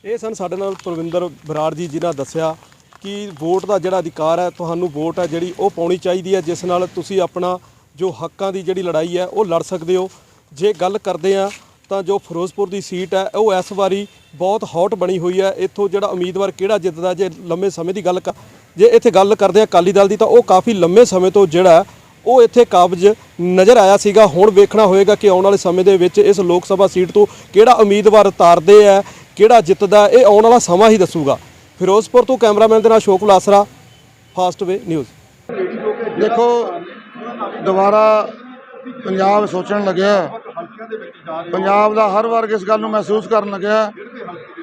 ਇਹ ਸਨ ਸਾਡੇ ਨਾਲ ਪ੍ਰਵਿੰਦਰ ਬਰਾੜ ਜੀ, ਜਿਨ੍ਹਾਂ ਦੱਸਿਆ ਕਿ ਵੋਟ ਦਾ ਜਿਹੜਾ ਅਧਿਕਾਰ ਹੈ, ਤੁਹਾਨੂੰ ਵੋਟ ਹੈ ਜਿਹੜੀ ਉਹ ਪਾਉਣੀ ਚਾਹੀਦੀ ਹੈ, ਜਿਸ ਨਾਲ ਤੁਸੀਂ ਆਪਣਾ ਜੋ ਹੱਕਾਂ ਦੀ ਜਿਹੜੀ ਲੜਾਈ ਹੈ, ਉਹ ਲੜ ਸਕਦੇ ਹੋ। ਜੇ ਗੱਲ ਕਰਦੇ ਆ ਤਾਂ ਜੋ ਫਿਰੋਜ਼ਪੁਰ ਦੀ ਸੀਟ ਹੈ, ਉਹ ਇਸ ਵਾਰੀ ਬਹੁਤ ਹੌਟ ਬਣੀ ਹੋਈ ਹੈ। ਇੱਥੋਂ ਜਿਹੜਾ ਉਮੀਦਵਾਰ ਕਿਹੜਾ ਜਿੱਤਦਾ, ਜੇ ਲੰਮੇ ਸਮੇਂ ਦੀ ਗੱਲ ਕਰ ਜੇ ਇੱਥੇ ਗੱਲ ਕਰਦੇ ਆ ਅਕਾਲੀ ਦਲ ਦੀ, ਤਾਂ ਉਹ ਕਾਫੀ ਲੰਮੇ ਸਮੇਂ ਤੋਂ ਜਿਹੜਾ ਉਹ ਇੱਥੇ ਕਾਬਜ ਨਜ਼ਰ ਆਇਆ ਸੀਗਾ। ਹੁਣ ਵੇਖਣਾ ਹੋਏਗਾ ਕਿ ਆਉਣ ਵਾਲੇ ਸਮੇਂ ਦੇ ਵਿੱਚ ਇਸ ਲੋਕ ਸਭਾ ਸੀਟ ਤੋਂ ਕਿਹੜਾ ਉਮੀਦਵਾਰ ਉਤਾਰਦੇ ਆ ਕਿਹੜਾ ਜਿੱਤਦਾ, ਇਹ ਆਉਣ ਵਾਲਾ ਸਮਾਂ ਹੀ ਦੱਸੂਗਾ। ਫਿਰੋਜ਼ਪੁਰ ਤੋਂ ਕੈਮਰਾਮੈਨ ਦੇ ਨਾਲ ਸ਼ੋਕ ਲਾਸਰਾ ਫਾਸਟਵੇ ਨਿਊਜ਼ ਦੇਖੋ, ਦੁਬਾਰਾ ਪੰਜਾਬ ਸੋਚਣ ਲੱਗਿਆ ਪੰਜਾਬ ਦਾ ਹਰ ਵਰਗ ਇਸ ਗੱਲ ਨੂੰ ਮਹਿਸੂਸ ਕਰਨ ਲੱਗਿਆ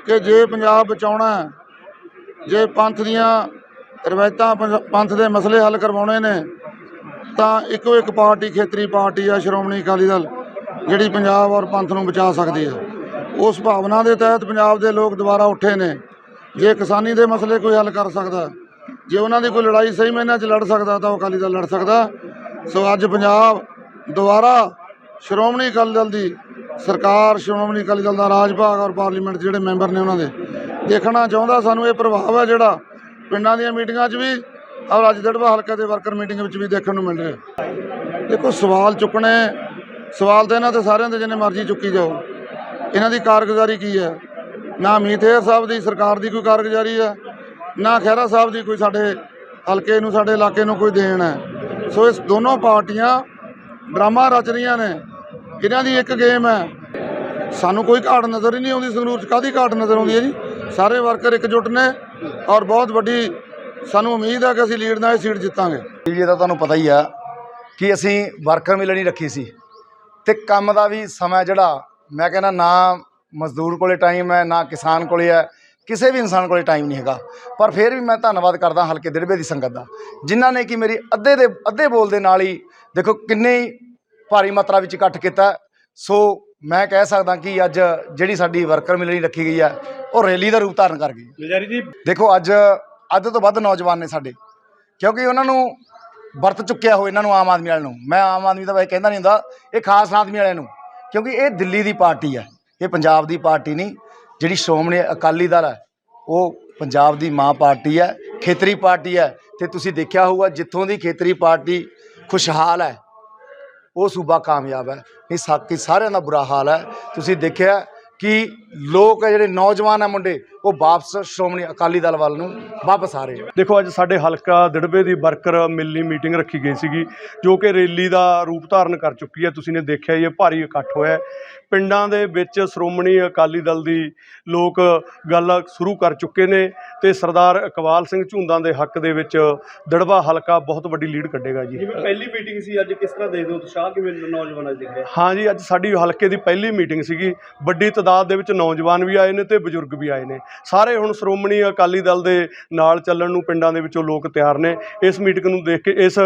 ਕਿ ਜੇ ਪੰਜਾਬ ਬਚਾਉਣਾ ਹੈ, ਜੇ ਪੰਥ ਦੀਆਂ ਰਵਾਇਤਾਂ ਪੰਥ ਦੇ ਮਸਲੇ ਹੱਲ ਕਰਵਾਉਣੇ ਨੇ ਤਾਂ ਇੱਕੋ ਇੱਕ ਪਾਰਟੀ ਖੇਤਰੀ ਪਾਰਟੀ ਆ ਸ਼੍ਰੋਮਣੀ ਅਕਾਲੀ ਦਲ ਜਿਹੜੀ ਪੰਜਾਬ ਔਰ ਪੰਥ ਨੂੰ ਬਚਾ ਸਕਦੀ ਹੈ। ਉਸ ਭਾਵਨਾ ਦੇ ਤਹਿਤ ਪੰਜਾਬ ਦੇ ਲੋਕ ਦੁਬਾਰਾ ਉੱਠੇ ਨੇ। ਜੇ ਕਿਸਾਨੀ ਦੇ ਮਸਲੇ ਕੋਈ ਹੱਲ ਕਰ ਸਕਦਾ ਜੇ ਉਹਨਾਂ ਦੀ ਕੋਈ ਲੜਾਈ ਸਹੀ ਮਾਇਨਿਆਂ 'ਚ ਲੜ ਸਕਦਾ ਤਾਂ ਉਹ ਅਕਾਲੀ ਦਲ ਲੜ ਸਕਦਾ। ਸੋ ਅੱਜ ਪੰਜਾਬ ਦੁਬਾਰਾ ਸ਼੍ਰੋਮਣੀ ਅਕਾਲੀ ਦਲ ਦੀ ਸਰਕਾਰ, ਸ਼੍ਰੋਮਣੀ ਅਕਾਲੀ ਦਲ ਦਾ ਰਾਜ ਭਾਗ ਔਰ ਪਾਰਲੀਮੈਂਟ ਜਿਹੜੇ ਮੈਂਬਰ ਨੇ ਉਹਨਾਂ ਦੇ, ਦੇਖਣਾ ਚਾਹੁੰਦਾ ਸਾਨੂੰ ਇਹ ਪ੍ਰਭਾਵ ਹੈ ਜਿਹੜਾ ਪਿੰਡਾਂ ਦੀਆਂ ਮੀਟਿੰਗਾਂ 'ਚ ਵੀ ਔਰ ਅੱਜ ਦੜਵਾ ਹਲਕਾ ਦੇ ਵਰਕਰ ਮੀਟਿੰਗ ਵਿੱਚ ਵੀ ਦੇਖਣ ਨੂੰ ਮਿਲ ਰਿਹਾ। ਦੇਖੋ, ਸਵਾਲ ਚੁੱਕਣੇ, ਸਵਾਲ ਤਾਂ ਇਹਨਾਂ ਤੇ ਸਾਰਿਆਂ ਦੇ ਜਿੰਨੇ ਮਰਜ਼ੀ ਚੁੱਕੀ ਜਾਓ। ਇਹਨਾਂ ਦੀ ਕਾਰਗੁਜ਼ਾਰੀ ਕੀ ਹੈ? ਨਾ ਮੀਥੇਰ ਸਾਹਿਬ ਦੀ ਸਰਕਾਰ ਦੀ ਕੋਈ ਕਾਰਗੁਜ਼ਾਰੀ ਹੈ, ਨਾ ਖਹਿਰਾ ਸਾਹਿਬ ਦੀ ਕੋਈ ਸਾਡੇ ਹਲਕੇ ਨੂੰ, ਸਾਡੇ ਇਲਾਕੇ ਨੂੰ ਕੋਈ ਦੇਣ ਹੈ। ਸੋ ਇਸ ਦੋਨੋਂ ਪਾਰਟੀਆਂ ਡਰਾਮਾ ਰਚ ਰਹੀਆਂ ਨੇ। ਇਹਨਾਂ ਦੀ ਇੱਕ ਗੇਮ ਹੈ? ਸਾਨੂੰ ਕੋਈ ਘਾਟ ਨਜ਼ਰ ਹੀ ਨਹੀਂ ਆਉਂਦੀ, ਸੰਗਰੂਰ 'ਚ ਕਾਦੀ ਘਾਟ ਨਜ਼ਰ ਆਉਂਦੀ ਹੈ ਜੀ? ਸਾਰੇ ਵਰਕਰ ਇਕਜੁੱਟ ਨੇ ਔਰ ਬਹੁਤ ਵੱਡੀ ਸਾਨੂੰ ਉਮੀਦ ਹੈ ਕਿ ਅਸੀਂ ਲੀਡ ਨਾਲ ਇਹ ਸੀਟ ਜਿੱਤਾਂਗੇ। ਇਹ ਤਾਂ ਤੁਹਾਨੂੰ ਪਤਾ ਹੀ ਆ ਕਿ ਅਸੀਂ ਵਰਕਰ ਮਿਲਣੀ ਰੱਖੀ ਸੀ ਤੇ ਕੰਮ ਦਾ ਵੀ ਸਮਾਂ ਜਿਹੜਾ, ਮੈਂ ਕਹਿੰਦਾ ਨਾ ਮਜ਼ਦੂਰ ਕੋਲੇ ਟਾਈਮ ਹੈ, ਨਾ ਕਿਸਾਨ ਕੋਲੇ ਹੈ, ਕਿਸੇ ਵੀ ਇਨਸਾਨ ਕੋਲੇ ਟਾਈਮ ਨਹੀਂ ਹੈਗਾ। ਪਰ ਫਿਰ ਵੀ ਮੈਂ ਧੰਨਵਾਦ ਕਰਦਾ ਹਲਕੇ ਦਿੜਬੇ ਦੀ ਸੰਗਤ ਦਾ, ਜਿਨ੍ਹਾਂ ਨੇ ਕਿ ਮੇਰੀ ਅੱਧੇ ਦੇ, ਅੱਧੇ ਬੋਲ ਦੇ ਨਾਲ ਹੀ ਦੇਖੋ ਕਿੰਨੇ ਭਾਰੀ ਮਾਤਰਾ ਵਿੱਚ ਇਕੱਠ ਕੀਤਾ। ਸੋ ਮੈਂ ਕਹਿ ਸਕਦਾ ਕਿ ਅੱਜ ਜਿਹੜੀ ਸਾਡੀ ਵਰਕਰ ਮਿਲਣੀ ਰੱਖੀ ਗਈ ਹੈ ਉਹ ਰੈਲੀ ਦਾ ਰੂਪ ਧਾਰਨ ਕਰ ਗਈ ਨਜ਼ਾਰੀ ਜੀ। ਦੇਖੋ ਅੱਜ ਅੱਧ ਤੋਂ ਵੱਧ ਨੌਜਵਾਨ ਨੇ ਸਾਡੇ ਕਿਉਂਕਿ ਉਹਨਾਂ ਨੂੰ ਵਰਤ ਚੁੱਕਿਆ ਹੋ ਇਹਨਾਂ ਨੂੰ ਆਮ ਆਦਮੀ ਵਾਲਿਆਂ ਨੂੰ। ਮੈਂ ਆਮ ਆਦਮੀ ਦਾ ਵੈਸੇ ਕਹਿੰਦਾ ਨਹੀਂ ਹੁੰਦਾ ਇਹ ਖਾਸ ਆਦਮੀ ਵਾਲਿਆਂ ਨੂੰ ਕਿਉਂਕਿ ਇਹ ਦਿੱਲੀ ਦੀ ਪਾਰਟੀ ਹੈ ਇਹ ਪੰਜਾਬ ਦੀ ਪਾਰਟੀ ਨਹੀਂ ਜਿਹੜੀ ਸ਼੍ਰੋਮਣੀ ਅਕਾਲੀ ਦਲ ਹੈ ਉਹ ਪੰਜਾਬ ਦੀ ਮਾਂ ਪਾਰਟੀ ਹੈ ਖੇਤਰੀ ਪਾਰਟੀ ਹੈ ਤੇ ਤੁਸੀਂ ਦੇਖਿਆ ਹੋਊਗਾ ਜਿੱਥੋਂ ਦੀ ਖੇਤਰੀ ਪਾਰਟੀ ਖੁਸ਼ਹਾਲ ਹੈ। ਉਹ ਸੂਬਾ ਕਾਮਯਾਬ ਹੈ। ਨਹੀਂ ਸਾਕੀ ਸਾਰਿਆਂ ਦਾ ਬੁਰਾ ਹਾਲ ਹੈ। ਤੁਸੀਂ ਦੇਖਿਆ ਕਿ ਲੋਕ ਹੈ ਜਿਹੜੇ ਨੌਜਵਾਨ ਹੈ ਮੁੰਡੇ ਉਹ ਵਾਪਸ ਸ਼੍ਰੋਮਣੀ ਅਕਾਲੀ ਦਲ ਵੱਲ ਨੂੰ ਵਾਪਸ ਆ ਰਹੇ ਆ। ਦੇਖੋ ਅੱਜ ਸਾਡੇ ਹਲਕਾ ਦਿੜਬੇ ਦੀ ਵਰਕਰ ਮਿਲਣੀ ਮੀਟਿੰਗ ਰੱਖੀ ਗਈ ਸੀਗੀ ਜੋ ਕਿ ਰੈਲੀ ਦਾ ਰੂਪ ਧਾਰਨ ਕਰ ਚੁੱਕੀ ਹੈ। ਤੁਸੀਂ ਨੇ ਦੇਖਿਆ ਇਹ ਭਾਰੀ ਇਕੱਠ ਹੋਇਆ। ਪਿੰਡਾਂ ਦੇ ਵਿੱਚ ਸ਼੍ਰੋਮਣੀ ਅਕਾਲੀ ਦਲ ਦੀ ਲੋਕ ਗੱਲ ਸ਼ੁਰੂ ਕਰ ਚੁੱਕੇ ਨੇ ਤੇ ਸਰਦਾਰ ਇਕਬਾਲ ਸਿੰਘ ਝੁੰਦਾਂ ਦੇ ਹੱਕ ਦੇ ਵਿੱਚ ਦਿੜਬਾ ਹਲਕਾ ਬਹੁਤ ਵੱਡੀ ਲੀਡ ਕੱਢੇਗਾ ਜੀ। ਜਿਵੇਂ ਪਹਿਲੀ ਮੀਟਿੰਗ ਸੀ ਅੱਜ ਕਿਸ ਤਰ੍ਹਾਂ ਦੇਖਦੇ ਹੋ ਉਤਸ਼ਾਹ ਕਿਵੇਂ ਨੌਜਵਾਨਾਂ 'ਚ ਦਿਖ ਰਿਹਾ ਹਾਂ ਜੀ ਅੱਜ ਸਾਡੀ ਹਲਕੇ ਦੀ ਪਹਿਲੀ ਮੀਟਿੰਗ ਸੀਗੀ। ਵੱਡੀ ਤਾਦਾਦ ਦੇ ਵਿੱਚ ਨੌਜਵਾਨ ਵੀ ਆਏ ਨੇ ਤੇ ਬਜ਼ੁਰਗ ਵੀ ਆਏ ਨੇ। ਸਾਰੇ ਹੁਣ ਸ਼੍ਰੋਮਣੀ ਅਕਾਲੀ ਦਲ ਦੇ ਨਾਲ ਚੱਲਣ ਨੂੰ ਪਿੰਡਾਂ ਦੇ ਵਿੱਚੋਂ ਲੋਕ ਤਿਆਰ ਨੇ। ਇਸ ਮੀਟਿੰਗ ਨੂੰ ਦੇਖ ਕੇ, ਇਸ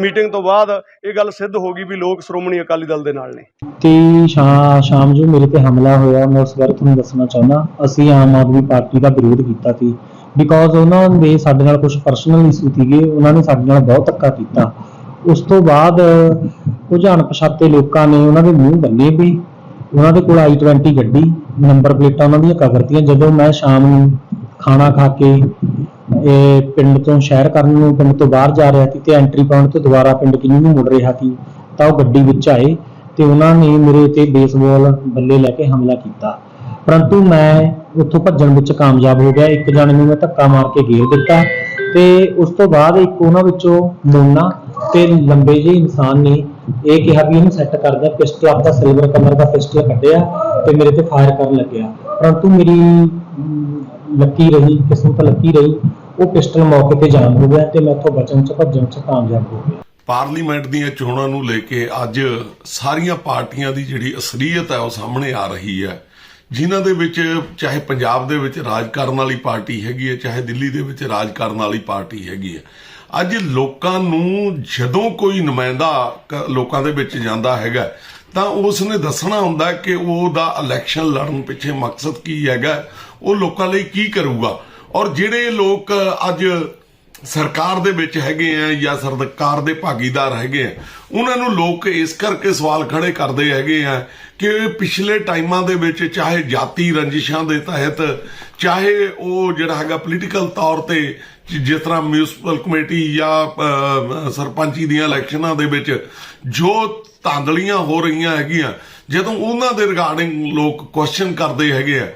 ਮੀਟਿੰਗ ਤੋਂ ਬਾਅਦ ਇਹ ਗੱਲ ਸਿੱਧ ਹੋ ਗਈ ਵੀ ਲੋਕ ਸ਼੍ਰੋਮਣੀ ਅਕਾਲੀ ਦਲ ਦੇ ਨਾਲ ਨੇ। ਤੇ ਸ਼ਾ- ਸ਼ਾਮ ਜੋ, ਮੇਰੇ ਤੇ ਹਮਲਾ ਹੋਇਆ। ਮੈਂ ਉਸ ਬਾਰੇ ਤੁਹਾਨੂੰ ਦੱਸਣਾ ਚਾਹੁੰਦਾ। ਅਸੀਂ ਆਮ ਆਦਮੀ ਪਾਰਟੀ ਦਾ ਵਿਰੋਧ ਕੀਤਾ ਸੀ। ਬਿਕੋਜ਼ ਉਹਨਾਂ ਦੇ ਸਾਡੇ ਨਾਲ ਕੁਝ ਪਰਸਨਲ ਇਸ਼ੂ ਸੀਗੇ, ਉਹਨਾਂ ਨੇ ਸਾਡੇ ਨਾਲ ਬਹੁਤ ਧੱਕਾ ਕੀਤਾ। ਉਸ ਤੋਂ ਬਾਅਦ ਕੁਝ ਅਣਪਛਾਤੇ ਲੋਕਾਂ ਨੇ ਉਹਨਾਂ ਦੇ ਮੂੰਹ ਬੰਨੇ ਵੀ। ਉਹਨਾਂ ਦੇ ਕੋਲ i20 ਗੱਡੀ। ਨੰਬਰ ਪਲੇਟਾਂ ਉਹਨਾਂ ਦੀਆਂ ਕਵਰਤੀਆਂ ਜਦੋਂ ਮੈਂ ਸ਼ਾਮ ਨੂੰ ਖਾਣਾ ਖਾ ਕੇ ਇਹ ਪਿੰਡ ਤੋਂ ਸ਼ਹਿਰ ਕਰਨ ਨੂੰ, ਪਿੰਡ ਤੋਂ ਬਾਹਰ ਜਾ ਰਿਹਾ ਸੀ ਤੇ ਐਂਟਰੀ ਪੁਆਇੰਟ ਤੋਂ ਦੁਬਾਰਾ ਪਿੰਡ ਕਿੰਨੀ ਨੂੰ ਮੁੜ ਰਿਹਾ ਸੀ, ਤਾਂ ਉਹ ਗੱਡੀ ਵਿੱਚ ਆਏ ਤੇ ਉਹਨਾਂ ਨੇ ਮੇਰੇ ਤੇ ਬੇਸਬਾਲ ਬੱਲੇ ਲੈ ਕੇ ਹਮਲਾ ਕੀਤਾ। ਪਰੰਤੂ ਮੈਂ ਉੱਥੋਂ ਭੱਜਣ ਵਿੱਚ ਕਾਮਯਾਬ ਹੋ ਗਿਆ। ਇੱਕ ਜਣੇ ਨੂੰ ਮੈਂ ਧੱਕਾ ਮਾਰ ਕੇ ਘੇਰ ਦਿੱਤਾ ਤੇ ਉਸ ਤੋਂ ਬਾਅਦ ਇੱਕ ਉਹਨਾਂ ਵਿੱਚੋਂ ਮੋਨਾ ਤੇ ਲੰਬੇ ਜਿਹੇ ਇਨਸਾਨ ਨੇ ਇਹ ਕਿਹਾ ਵੀ ਇਹਨੂੰ ਸੈੱਟ ਕਰ ਦਿਆ ਪਿਸਟਲ ਆਪਦਾ ਸਿਲਵਰ ਕਲਰ ਦਾ ਪਿਸਟਲ ਕੱਢਿਆ ਤੇ ਮੇਰੇ ਤੇ ਫਾਇਰ ਕਰਨ ਲੱਗਿਆ। ਪਰੰਤੂ ਮੇਰੀ ਲੱਕੀ ਰਹੀ, ਕਿਸਮਤ ਲੱਕੀ ਰਹੀ, ਉਹ ਪਿਸਟਲ ਮੌਕੇ ਤੇ ਜਾਮ ਹੋ ਗਿਆ ਤੇ ਮੈਂ ਉੱਥੋਂ ਬਚਣ ਚ ਭੱਜਣ ਚ ਕਾਮਯਾਬ ਹੋ ਗਿਆ। ਪਾਰਲੀਮੈਂਟ ਦੀਆਂ ਚੋਣਾਂ ਨੂੰ ਲੈ ਕੇ ਅੱਜ ਸਾਰੀਆਂ ਪਾਰਟੀਆਂ ਦੀ ਜਿਹੜੀ ਅਸਲੀਅਤ ਹੈ ਉਹ ਸਾਹਮਣੇ ਆ ਰਹੀ ਹੈ। ਜਿਨ੍ਹਾਂ ਦੇ ਵਿੱਚ ਚਾਹੇ ਪੰਜਾਬ ਦੇ ਵਿੱਚ ਰਾਜ ਕਰਨ ਵਾਲੀ ਪਾਰਟੀ ਹੈਗੀ ਹੈ, ਚਾਹੇ ਦਿੱਲੀ ਦੇ ਵਿੱਚ ਰਾਜ ਕਰਨ ਵਾਲੀ ਪਾਰਟੀ ਹੈਗੀ ਹੈ। ਅੱਜ ਲੋਕਾਂ ਨੂੰ ਜਦੋਂ ਕੋਈ ਨੁਮਾਇੰਦਾ ਕ- ਲੋਕਾਂ ਦੇ ਵਿੱਚ ਜਾਂਦਾ ਹੈਗਾ, ਤਾਂ ਉਸ ਨੇ ਦੱਸਣਾ ਹੁੰਦਾ ਕਿ ਉਹਦਾ ਇਲੈਕਸ਼ਨ ਲੜਨ ਪਿੱਛੇ ਮਕਸਦ ਕੀ ਹੈਗਾ, ਉਹ ਲੋਕਾਂ ਲਈ ਕੀ ਕਰੂਗਾ। ਔਰ ਜਿਹੜੇ ਲੋਕ ਅੱਜ ਸਰਕਾਰ ਦੇ ਵਿੱਚ ਹੈਗੇ ਆ ਜਾਂ ਸਰਕਾਰ ਦੇ ਭਾਗੀਦਾਰ ਹੈਗੇ ਆ, ਉਹਨਾਂ ਨੂੰ ਲੋਕ ਇਸ ਕਰਕੇ ਸਵਾਲ ਖੜੇ ਕਰਦੇ ਹੈਗੇ ਆ ਕਿ ਪਿਛਲੇ ਟਾਈਮਾਂ ਦੇ ਵਿੱਚ ਚਾਹੇ ਜਾਤੀ ਰੰਜਿਸ਼ਾਂ ਦੇ ਤਹਿਤ, ਚਾਹੇ ਉਹ ਜਿਹੜਾ ਹੈਗਾ ਪੋਲੀਟੀਕਲ ਤੌਰ ਤੇ ਜਿਸ ਤਰ੍ਹਾਂ ਮਿਊਨਿਸਪਲ ਕਮੇਟੀ ਜਾਂ ਅਹ, ਸਰਪੰਚੀ ਦੀਆਂ ਇਲੈਕਸ਼ਨਾਂ ਦੇ ਵਿੱਚ ਜੋ ਧਾਂਦਲੀਆਂ ਹੋ ਰਹੀਆਂ ਹੈਗੀਆਂ ਜਦੋਂ ਉਹਨਾਂ ਦੇ ਰਿਗਾਰਡਿੰਗ ਲੋਕ ਕੁਐਸਚਨ ਕਰਦੇ ਹੈਗੇ ਆ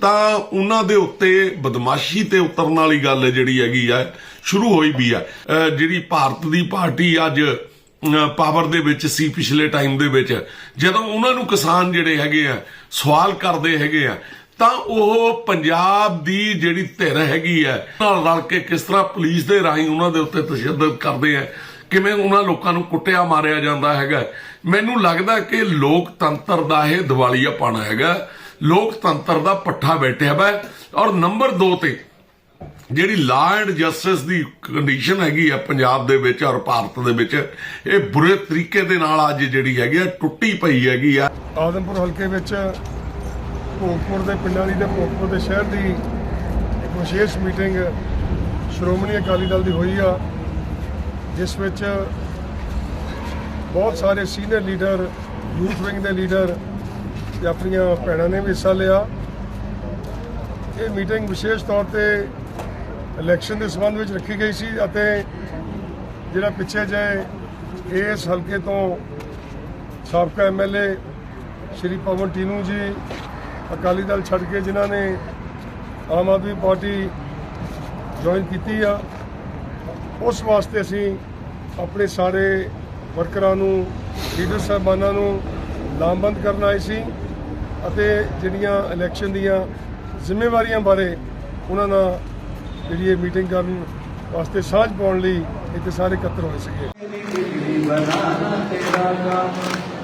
ਤਾਂ ਉਹਨਾਂ ਦੇ ਉੱਤੇ ਬਦਮਾਸ਼ੀ ਤੇ ਉਤਰਨ ਵਾਲੀ ਗੱਲ ਜਿਹੜੀ ਹੈਗੀ ਆ ਸ਼ੁਰੂ ਹੋਈ ਵੀ ਆ। ਜਿਹੜੀ ਭਾਰਤ ਦੀ ਪਾਰਟੀ ਅੱਜ ਪਾਵਰ ਦੇ ਵਿੱਚ ਸੀ ਪਿਛਲੇ ਟਾਈਮ ਦੇ ਵਿੱਚ ਜਦੋਂ ਉਹਨਾਂ ਨੂੰ ਕਿਸਾਨ ਜਿਹੜੇ ਹੈਗੇ ਆ ਸਵਾਲ ਕਰਦੇ ਹੈਗੇ ਆ ਤਾਂ ਉਹ ਪੰਜਾਬ ਦੀ ਜਿਹੜੀ ਧਿਰ ਹੈਗੀ ਹੈ, ਨਾਲ ਰਲ ਕੇ ਕਿਸ ਤਰ੍ਹਾਂ ਪੁਲਿਸ ਦੇ ਰਾਹੀਂ ਉਹਨਾਂ ਦੇ ਉੱਤੇ ਤਸ਼ੱਦਦ ਕਰਦੇ ਆ, ਕਿਵੇਂ ਉਹਨਾਂ ਲੋਕਾਂ ਨੂੰ ਕੁੱਟਿਆ ਮਾਰਿਆ ਜਾਂਦਾ ਹੈਗਾ। ਮੈਨੂੰ ਲੱਗਦਾ ਕਿ ਲੋਕਤੰਤਰ ਦਾ ਇਹ ਦਿਵਾਲੀਆਪਣ ਹੈਗਾ। ਲੋਕਤੰਤਰ ਦਾ ਪੱਠਾ ਬੈਠਿਆ ਵਾ। ਔਰ ਨੰਬਰ 2 ਤੇ ਜਿਹੜੀ law and justice the condition ਹੈਗੀ ਆ ਪੰਜਾਬ ਦੇ ਵਿੱਚ ਔਰ ਭਾਰਤ ਦੇ ਵਿੱਚ, ਇਹ ਬੁਰੇ ਤਰੀਕੇ ਦੇ ਨਾਲ ਅੱਜ ਜਿਹੜੀ ਹੈਗੀ ਆ, ਟੁੱਟੀ ਪਈ ਹੈਗੀ ਆ। ਆਦਮਪੁਰ ਹਲਕੇ ਵਿੱਚ ਭੋਗਪੁਰ ਦੇ ਪਿੰਡਾਂ ਦੀ ਤੇ ਭੋਗਪੁਰ ਦੇ ਸ਼ਹਿਰ ਦੀ ਇੱਕ ਵਿਸ਼ੇਸ਼ ਮੀਟਿੰਗ ਸ਼੍ਰੋਮਣੀ ਅਕਾਲੀ ਦਲ ਦੀ ਹੋਈ ਆ, ਜਿਸ ਵਿੱਚ ਬਹੁਤ ਸਾਰੇ ਸੀਨੀਅਰ ਲੀਡਰ, ਯੂਥ ਵਿੰਗ ਦੇ ਲੀਡਰ ਤੇ ਆਪਣੀਆਂ ਭੈਣਾਂ ਨੇ ਵੀ ਹਿੱਸਾ ਲਿਆ। ਇਹ ਮੀਟਿੰਗ ਵਿਸ਼ੇਸ਼ ਤੌਰ ਤੇ ਇਲੈਕਸ਼ਨ ਦੇ ਸੰਬੰਧ ਵਿੱਚ ਰੱਖੀ ਗਈ ਸੀ ਅਤੇ ਜਿਹੜਾ ਪਿੱਛੇ ਜੇ ਇਸ ਹਲਕੇ ਤੋਂ ਸਾਬਕਾ ਐਮਐਲਏ ਸ਼੍ਰੀ ਪਵਨ ਟੀਨੂ ਜੀ ਅਕਾਲੀ ਦਲ ਛੱਡ ਕੇ ਜਿਨ੍ਹਾਂ ਨੇ ਆਮ ਆਦਮੀ ਪਾਰਟੀ ਜੁਆਇਨ ਕੀਤੀ ਆ, ਉਸ ਵਾਸਤੇ ਅਸੀਂ ਆਪਣੇ ਸਾਰੇ ਵਰਕਰਾਂ ਨੂੰ ਲੀਡਰ ਸਾਹਿਬਾਨਾਂ ਨੂੰ ਲਾਮਬੰਦ ਕਰਨ ਆਏ ਸੀ ਅਤੇ ਜਿਹੜੀਆਂ ਇਲੈਕਸ਼ਨ ਦੀਆਂ ਜ਼ਿੰਮੇਵਾਰੀਆਂ ਬਾਰੇ ਉਹਨਾਂ ਨਾਲ ਜਿਹੜੀ ਇਹ ਮੀਟਿੰਗ ਕਰਨ ਵਾਸਤੇ ਸਾਂਝ ਪਾਉਣ ਲਈ ਇੱਥੇ ਸਾਰੇ ਇਕੱਤਰ ਹੋਏ ਸੀਗੇ।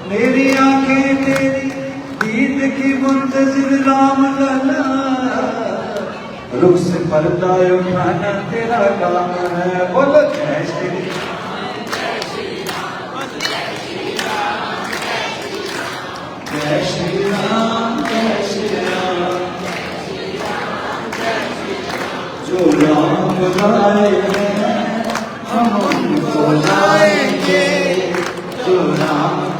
ਮੇਰੀ ਆਂਖੇ ਤੇਰੀ दीद की मुंतजिर राम लला रुख से पर्दा उठाना तेरा काम है बोलो जय श्री जय श्री राम जय श्री राम जो राम बुलाए हैं हम उनको लाएंगे जो राम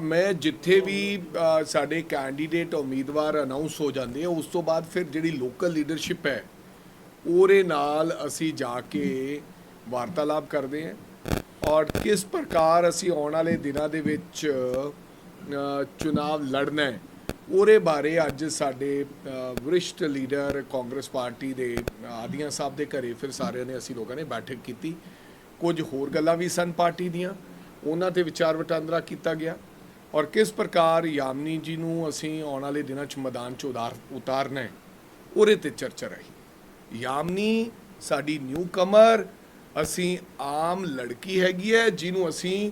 ਮੈਂ ਜਿੱਥੇ ਵੀ ਸਾਡੇ ਕੈਂਡੀਡੇਟ ਉਮੀਦਵਾਰ ਅਨਾਉਂਸ ਹੋ ਜਾਂਦੇ ਆ, ਉਸ ਤੋਂ ਬਾਅਦ ਫਿਰ ਜਿਹੜੀ ਲੋਕਲ ਲੀਡਰਸ਼ਿਪ ਹੈ, ਉਹਦੇ ਨਾਲ ਅਸੀਂ ਜਾ ਕੇ ਵਾਰਤਾਲਾਪ ਕਰਦੇ ਆ ਔਰ ਕਿਸ ਪ੍ਰਕਾਰ ਅਸੀਂ ਆਉਣ ਵਾਲੇ ਦਿਨਾਂ ਦੇ ਵਿੱਚ ਚੁਣਾਵ ਲੜਨਾ ਹੈ, ਉਹਦੇ ਬਾਰੇ ਅੱਜ ਸਾਡੇ ਵਰਿਸ਼ਟ ਲੀਡਰ ਕਾਂਗਰਸ ਪਾਰਟੀ ਦੇ ਆਦੀਆਂ ਸਾਹਿਬ ਦੇ ਘਰੇ ਫਿਰ ਸਾਰਿਆਂ ਨੇ ਅਸੀਂ ਲੋਕਾਂ ਨੇ ਬੈਠਕ ਕੀਤੀ। ਕੁਝ ਹੋਰ ਗੱਲਾਂ ਵੀ ਸਨ ਪਾਰਟੀ ਦੀਆਂ। ਉਹਨਾਂ ਤੇ ਵਿਚਾਰ ਵਟਾਂਦਰਾ ਕੀਤਾ ਗਿਆ। ਔਰ ਕਿਸ ਪ੍ਰਕਾਰ ਯਾਮਨੀ ਜੀ ਨੂੰ ਅਸੀਂ ਆਉਣ ਵਾਲੇ ਦਿਨਾਂ 'ਚ ਮੈਦਾਨ 'ਚ ਉਤਾਰ ਉਤਾਰਨਾ ਹੈ, ਉਹਦੇ ਤੇ ਚਰਚਾ ਰਹੀ। ਯਾਮਨੀ, ਸਾਡੀ ਨਿਊ ਕਮਰ ਅਸੀਂ ਆਮ ਲੜਕੀ ਹੈਗੀ ਹੈ, ਜਿਹਨੂੰ ਅਸੀਂ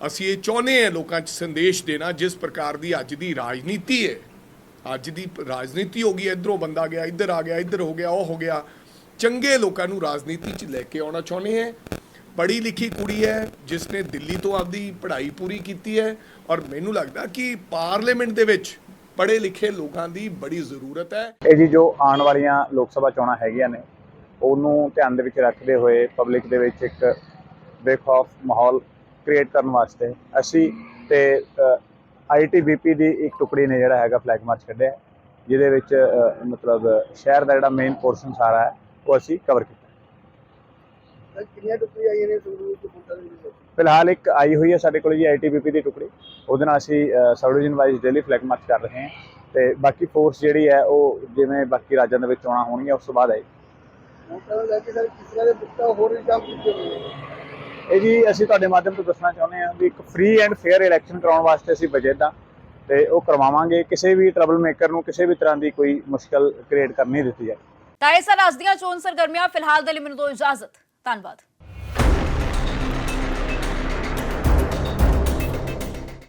ਅਸੀਂ ਇਹ ਚਾਹੁੰਦੇ ਹਾਂ ਲੋਕਾਂ 'ਚ ਸੰਦੇਸ਼ ਦੇਣਾ, ਜਿਸ ਪ੍ਰਕਾਰ ਦੀ ਅੱਜ ਦੀ ਰਾਜਨੀਤੀ ਹੈ। ਅੱਜ ਦੀ ਰਾਜਨੀਤੀ ਹੋ ਗਈ, ਇਧਰੋਂ ਬੰਦਾ ਗਿਆ, ਇੱਧਰ ਆ ਗਿਆ, ਇੱਧਰ ਹੋ ਗਿਆ, ਉਹ ਹੋ ਗਿਆ। ਚੰਗੇ ਲੋਕਾਂ ਨੂੰ ਰਾਜਨੀਤੀ 'ਚ ਲੈ ਕੇ ਆਉਣਾ ਚਾਹੁੰਦੇ ਹੈ। ਪੜ੍ਹੀ ਲਿਖੀ ਕੁੜੀ ਹੈ ਜਿਸ ਨੇ ਦਿੱਲੀ ਤੋਂ ਆਪਦੀ ਪੜ੍ਹਾਈ ਪੂਰੀ ਕੀਤੀ ਹੈ ਔਰ ਮੈਨੂੰ ਲੱਗਦਾ ਕਿ ਪਾਰਲੀਮੈਂਟ ਦੇ ਵਿੱਚ ਪੜ੍ਹੇ ਲਿਖੇ ਲੋਕਾਂ ਦੀ ਬੜੀ ਜ਼ਰੂਰਤ ਹੈ। ਇਹ ਜੀ ਜੋ ਆਉਣ ਵਾਲੀਆਂ ਲੋਕ ਸਭਾ ਚੋਣਾਂ ਹੈਗੀਆਂ ਨੇ, ਉਹਨੂੰ ਧਿਆਨ ਦੇ ਵਿੱਚ ਰੱਖਦੇ ਹੋਏ ਪਬਲਿਕ ਦੇ ਵਿੱਚ ਇੱਕ ਬੇਖੌਫ ਮਾਹੌਲ ਕ੍ਰੀਏਟ ਕਰਨ ਵਾਸਤੇ ਅਸੀਂ ਤੇ ਆਈਟੀਬੀਪੀ ਦੀ ਇੱਕ ਟੁਕੜੀ ਨੇ ਜਿਹੜਾ ਹੈਗਾ ਫਲੈਗ ਮਾਰਚ ਕੱਢਿਆ, ਜਿਹਦੇ ਵਿੱਚ ਮਤਲਬ ਸ਼ਹਿਰ ਦਾ ਜਿਹੜਾ ਮੇਨ ਪੋਰਸ਼ਨ ਸਾਰਾ ਹੈ, ਉਹ ਅਸੀਂ ਕਵਰ ਕੀਤਾ। ਕਿੰਨੀਆਂ ਟੁਕੜੀਆਂ ਆਈਆਂ ਨੇ ਸੰਗਰੂਰ ਤੋਂ ਵੋਟਾਂ ਦੇ ਵਿੱਚ? ਫਿਲਹਾਲ ਇੱਕ ਆਈ ਹੋਈ ਹੈ ਸਾਡੇ ਕੋਲ ਜੀ ਆਈਟੀਬੀਪੀ ਦੀ ਟੁਕੜੀ। ਉਹਦੇ ਨਾਲ ਅਸੀਂ subdivision wise daily flag march ਕਰ ਰਹੇ ਹਾਂ। ਤੇ ਬਾਕੀ ਫੋਰਸ ਜਿਹੜੀ ਹੈ ਉਹ ਜਿਵੇਂ ਬਾਕੀ ਰਾਜਾਂ ਦੇ ਵਿੱਚ ਚੋਣਾਂ ਹੋਣਗੀਆਂ ਉਸ ਤੋਂ ਬਾਅਦ ਆਏ ਸਰ ਇਹ ਜੀ ਅਸੀਂ ਤੁਹਾਡੇ ਮਾਧਿਅਮ ਤੋਂ ਦੱਸਣਾ ਚਾਹੁੰਦੇ ਹਾਂ ਵੀ ਇੱਕ ਫ੍ਰੀ ਐਂਡ ਫੇਅਰ ਇਲੈਕਸ਼ਨ ਕਰਾਉਣ ਵਾਸਤੇ ਅਸੀਂ ਬਜਟ ਦਾ ਤੇ ਉਹ ਕਰਵਾਵਾਂਗੇ। ਕਿਸੇ ਵੀ ਟਰਬਲ ਮੇਕਰ ਨੂੰ ਕਿਸੇ ਵੀ ਤਰ੍ਹਾਂ ਦੀ ਕੋਈ ਮੁਸ਼ਕਲ ਕ੍ਰੀਏਟ ਕਰਨ ਨਹੀਂ ਦਿੱਤੀ ਜਾਏ। ਤਾਂ ਇਹ ਸਨ ਅੱਜ ਦੀਆਂ ਚੋਣ ਸਰਗਰਮੀਆਂ ਫਿਲਹਾਲ ਦੇ ਲਈ ਮੈਨੂੰ ਦੋ ਇਜਾਜ਼ਤ। ਧੰਨਵਾਦ।